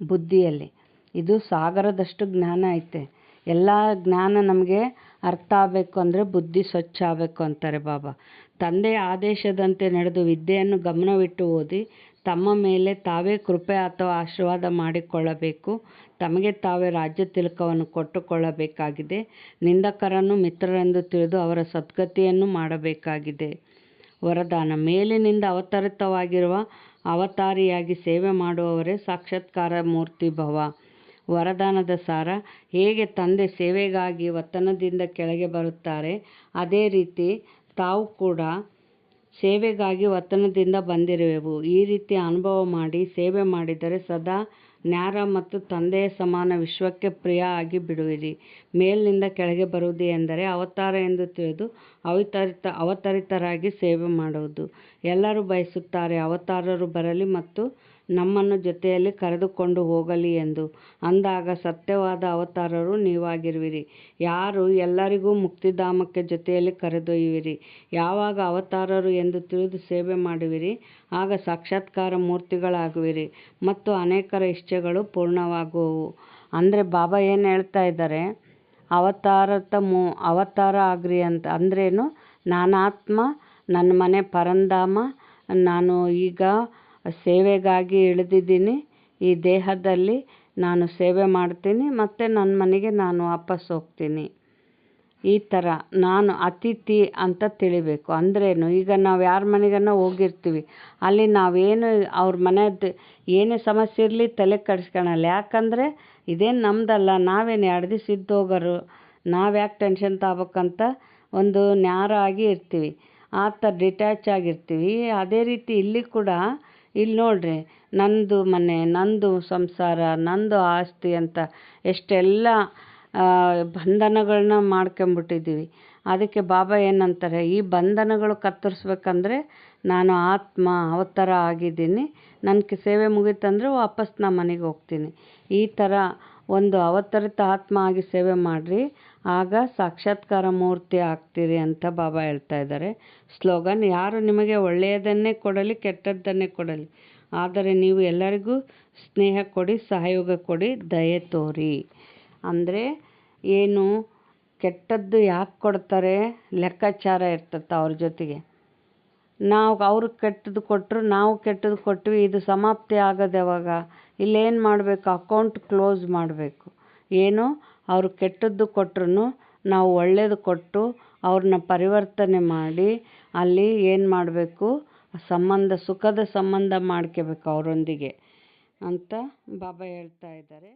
A: ಬುದ್ಧಿಯಲ್ಲಿ. ಇದು ಸಾಗರದಷ್ಟು ಜ್ಞಾನ ಐತೆ. ಎಲ್ಲ ಜ್ಞಾನ ನಮಗೆ ಅರ್ಥ ಆಗಬೇಕು ಅಂದರೆ ಬುದ್ಧಿ ಸ್ವಚ್ಛ ಆಗಬೇಕು ಅಂತಾರೆ ಬಾಬಾ. ತಂದೆಯ ಆದೇಶದಂತೆ ನಡೆದು ವಿದ್ಯೆಯನ್ನು ಗಮನವಿಟ್ಟು ಓದಿ ತಮ್ಮ ಮೇಲೆ ತಾವೇ ಕೃಪೆ ಅಥವಾ ಆಶೀರ್ವಾದ ಮಾಡಿಕೊಳ್ಳಬೇಕು. ತಮಗೆ ತಾವೇ ರಾಜ್ಯ ತಿಲಕವನ್ನು ಕೊಟ್ಟುಕೊಳ್ಳಬೇಕಾಗಿದೆ. ನಿಂದಕರನ್ನು ಮಿತ್ರರೆಂದು ತಿಳಿದು ಅವರ ಸದ್ಗತಿಯನ್ನು ಮಾಡಬೇಕಾಗಿದೆ. ವರದಾನ, ಮೇಲಿನಿಂದ ಅವತರಿತವಾಗಿರುವ ಅವತಾರಿಯಾಗಿ ಸೇವೆ ಮಾಡುವವರೇ ಸಾಕ್ಷಾತ್ಕಾರ ಮೂರ್ತಿ ಭವ. ವರದಾನದ ಸಾರ, ಹೇಗೆ ತಂದೆ ಸೇವೆಗಾಗಿ ವತನದಿಂದ ಕೆಳಗೆ ಬರುತ್ತಾರೆ, ಅದೇ ರೀತಿ ತಾವು ಕೂಡ ಸೇವೆಗಾಗಿ ವತನದಿಂದ ಬಂದಿರುವೆವು. ಈ ರೀತಿ ಅನುಭವ ಮಾಡಿ ಸೇವೆ ಮಾಡಿದರೆ ಸದಾ ನ್ಯಾರ ಮತ್ತು ತಂದೆಯ ಸಮಾನ ವಿಶ್ವಕ್ಕೆ ಪ್ರಿಯ ಆಗಿ ಬಿಡುವಿರಿ. ಮೇಲಿನಿಂದ ಕೆಳಗೆ ಬರುವುದು ಎಂದರೆ ಅವತಾರ ಎಂದು ತಿಳಿದು ಅವತರಿತ, ಅವತರಿತರಾಗಿ ಸೇವೆ ಮಾಡುವುದು. ಎಲ್ಲರೂ ಬಯಸುತ್ತಾರೆ ಅವತಾರರು ಬರಲಿ ಮತ್ತು ನಮ್ಮನ್ನು ಜೊತೆಯಲ್ಲಿ ಕರೆದುಕೊಂಡು ಹೋಗಲಿ ಎಂದು. ಅಂದಾಗ ಸತ್ಯವಾದ ಅವತಾರರು ನೀವಾಗಿರುವಿರಿ. ಯಾರು ಎಲ್ಲರಿಗೂ ಮುಕ್ತಿಧಾಮಕ್ಕೆ ಜೊತೆಯಲ್ಲಿ ಕರೆದೊಯ್ಯುವಿರಿ. ಯಾವಾಗ ಅವತಾರರು ಎಂದು ತಿಳಿದು ಸೇವೆ ಮಾಡುವಿರಿ, ಆಗ ಸಾಕ್ಷಾತ್ಕಾರ ಮೂರ್ತಿಗಳಾಗುವಿರಿ ಮತ್ತು ಅನೇಕರ ಇಷ್ಟಗಳು ಪೂರ್ಣವಾಗುವು ಅಂದರೆ ಬಾಬಾ ಏನು ಹೇಳ್ತಾ ಇದ್ದಾರೆ? ಅವತಾರ ಆಗ್ರಿ ಅಂತ. ಅಂದ್ರೇನು? ನಾನಾತ್ಮ ನನ್ನ ಮನೆ ಪರಂಧಾಮ, ನಾನು ಈಗ ಸೇವೆಗಾಗಿ ಇಳಿದಿದ್ದೀನಿ. ಈ ದೇಹದಲ್ಲಿ ನಾನು ಸೇವೆ ಮಾಡ್ತೀನಿ. ಮತ್ತು ನನ್ನ ಮನೆಗೆ ನಾನು ವಾಪಸ್ ಹೋಗ್ತೀನಿ. ಈ ಥರ ನಾನು ಅತಿಥಿ ಅಂತ ತಿಳಿಬೇಕು. ಅಂದ್ರೇನು? ಈಗ ನಾವು ಯಾರ ಮನೆಗನ್ನ ಹೋಗಿರ್ತೀವಿ. ಅಲ್ಲಿ ನಾವೇನು ಅವ್ರ ಮನೆಯದ್ದು ಏನೇ ಸಮಸ್ಯೆ ಇರಲಿ ತಲೆ ಕೆಡಿಸ್ಕೊಳಲ್ಲ. ಯಾಕಂದರೆ ಇದೇನು ನಮ್ಮದಲ್ಲ ನಾವೇನು ಎರಡು ದಿವ್ಸ ಇದ್ದೋಗರು ನಾವು ಯಾಕೆ ಟೆನ್ಷನ್ ತಗೋಬೇಕಂತ ಒಂದು ನ್ಯಾರ ಆಗಿ ಇರ್ತೀವಿ. ಆ ಥರ ಡಿಟ್ಯಾಚ್ ಆಗಿರ್ತೀವಿ. ಅದೇ ರೀತಿ ಇಲ್ಲಿ ಕೂಡ ಇಲ್ಲಿ ನೋಡ್ರಿ, ನಂದು ಮನೆ, ನಂದು ಸಂಸಾರ, ನಂದು ಆಸ್ತಿ ಅಂತ ಎಷ್ಟೆಲ್ಲ ಬಂಧನಗಳನ್ನ ಮಾಡ್ಕೊಂಬಿಟ್ಟಿದ್ದೀವಿ ಅದಕ್ಕೆ ಬಾಬಾ ಏನಂತಾರೆ, ಈ ಬಂಧನಗಳು ಕತ್ತರಿಸ್ಬೇಕಂದ್ರೆ ನಾನು ಆತ್ಮ, ಅವತಾರ ಆಗಿದ್ದೀನಿ. ನನ್ನ ಸೇವೆ ಮುಗೀತಂದರೆ ವಾಪಸ್ ನಮ್ಮ ಮನೆಗೆ ಹೋಗ್ತೀನಿ. ಈ ಥರ ಒಂದು ಅವತರಿತ ಆತ್ಮ ಆಗಿ ಸೇವೆ ಮಾಡಿರಿ, ಆಗ ಸಾಕ್ಷಾತ್ಕಾರ ಮೂರ್ತಿ ಆಗ್ತೀರಿ ಅಂತ ಬಾಬಾ ಹೇಳ್ತಾ ಇದ್ದಾರೆ. ಸ್ಲೋಗನ್, ಯಾರು ನಿಮಗೆ ಒಳ್ಳೆಯದನ್ನೇ ಕೊಡಲಿ, ಕೆಟ್ಟದ್ದನ್ನೇ ಕೊಡಲಿ, ಆದರೆ ನೀವು ಎಲ್ಲರಿಗೂ ಸ್ನೇಹ ಕೊಡಿ, ಸಹಯೋಗ ಕೊಡಿ, ದಯೆ ತೋರಿ. ಅಂದರೆ ಏನು, ಕೆಟ್ಟದ್ದು ಯಾಕೆ ಕೊಡ್ತಾರೆ? ಲೆಕ್ಕಾಚಾರ ಇರ್ತದೆ ಅವ್ರ ಜೊತೆಗೆ. ನಾವು ಅವರು ಕೆಟ್ಟದ್ದು ಕೊಟ್ಟರು ನಾವು ಕೆಟ್ಟದ್ದು ಕೊಟ್ವಿ, ಇದು ಸಮಾಪ್ತಿ ಆಗೋದು ಯಾವಾಗ ಇಲ್ಲೇನು ಮಾಡಬೇಕು? ಅಕೌಂಟ್ ಕ್ಲೋಸ್ ಮಾಡಬೇಕು. ಏನು? ಅವರು ಕೆಟ್ಟದ್ದು ಕೊಟ್ರೂ ನಾವು ಒಳ್ಳೇದು ಕೊಟ್ಟು ಅವ್ರನ್ನ ಪರಿವರ್ತನೆ ಮಾಡಿ ಅಲ್ಲಿ ಏನು ಮಾಡಬೇಕು? ಸಂಬಂಧ, ಸುಖದ ಸಂಬಂಧ ಮಾಡ್ಕೋಬೇಕು ಅವರೊಂದಿಗೆ ಅಂತ ಬಾಬಾ ಹೇಳ್ತಾ ಇದ್ದಾರೆ.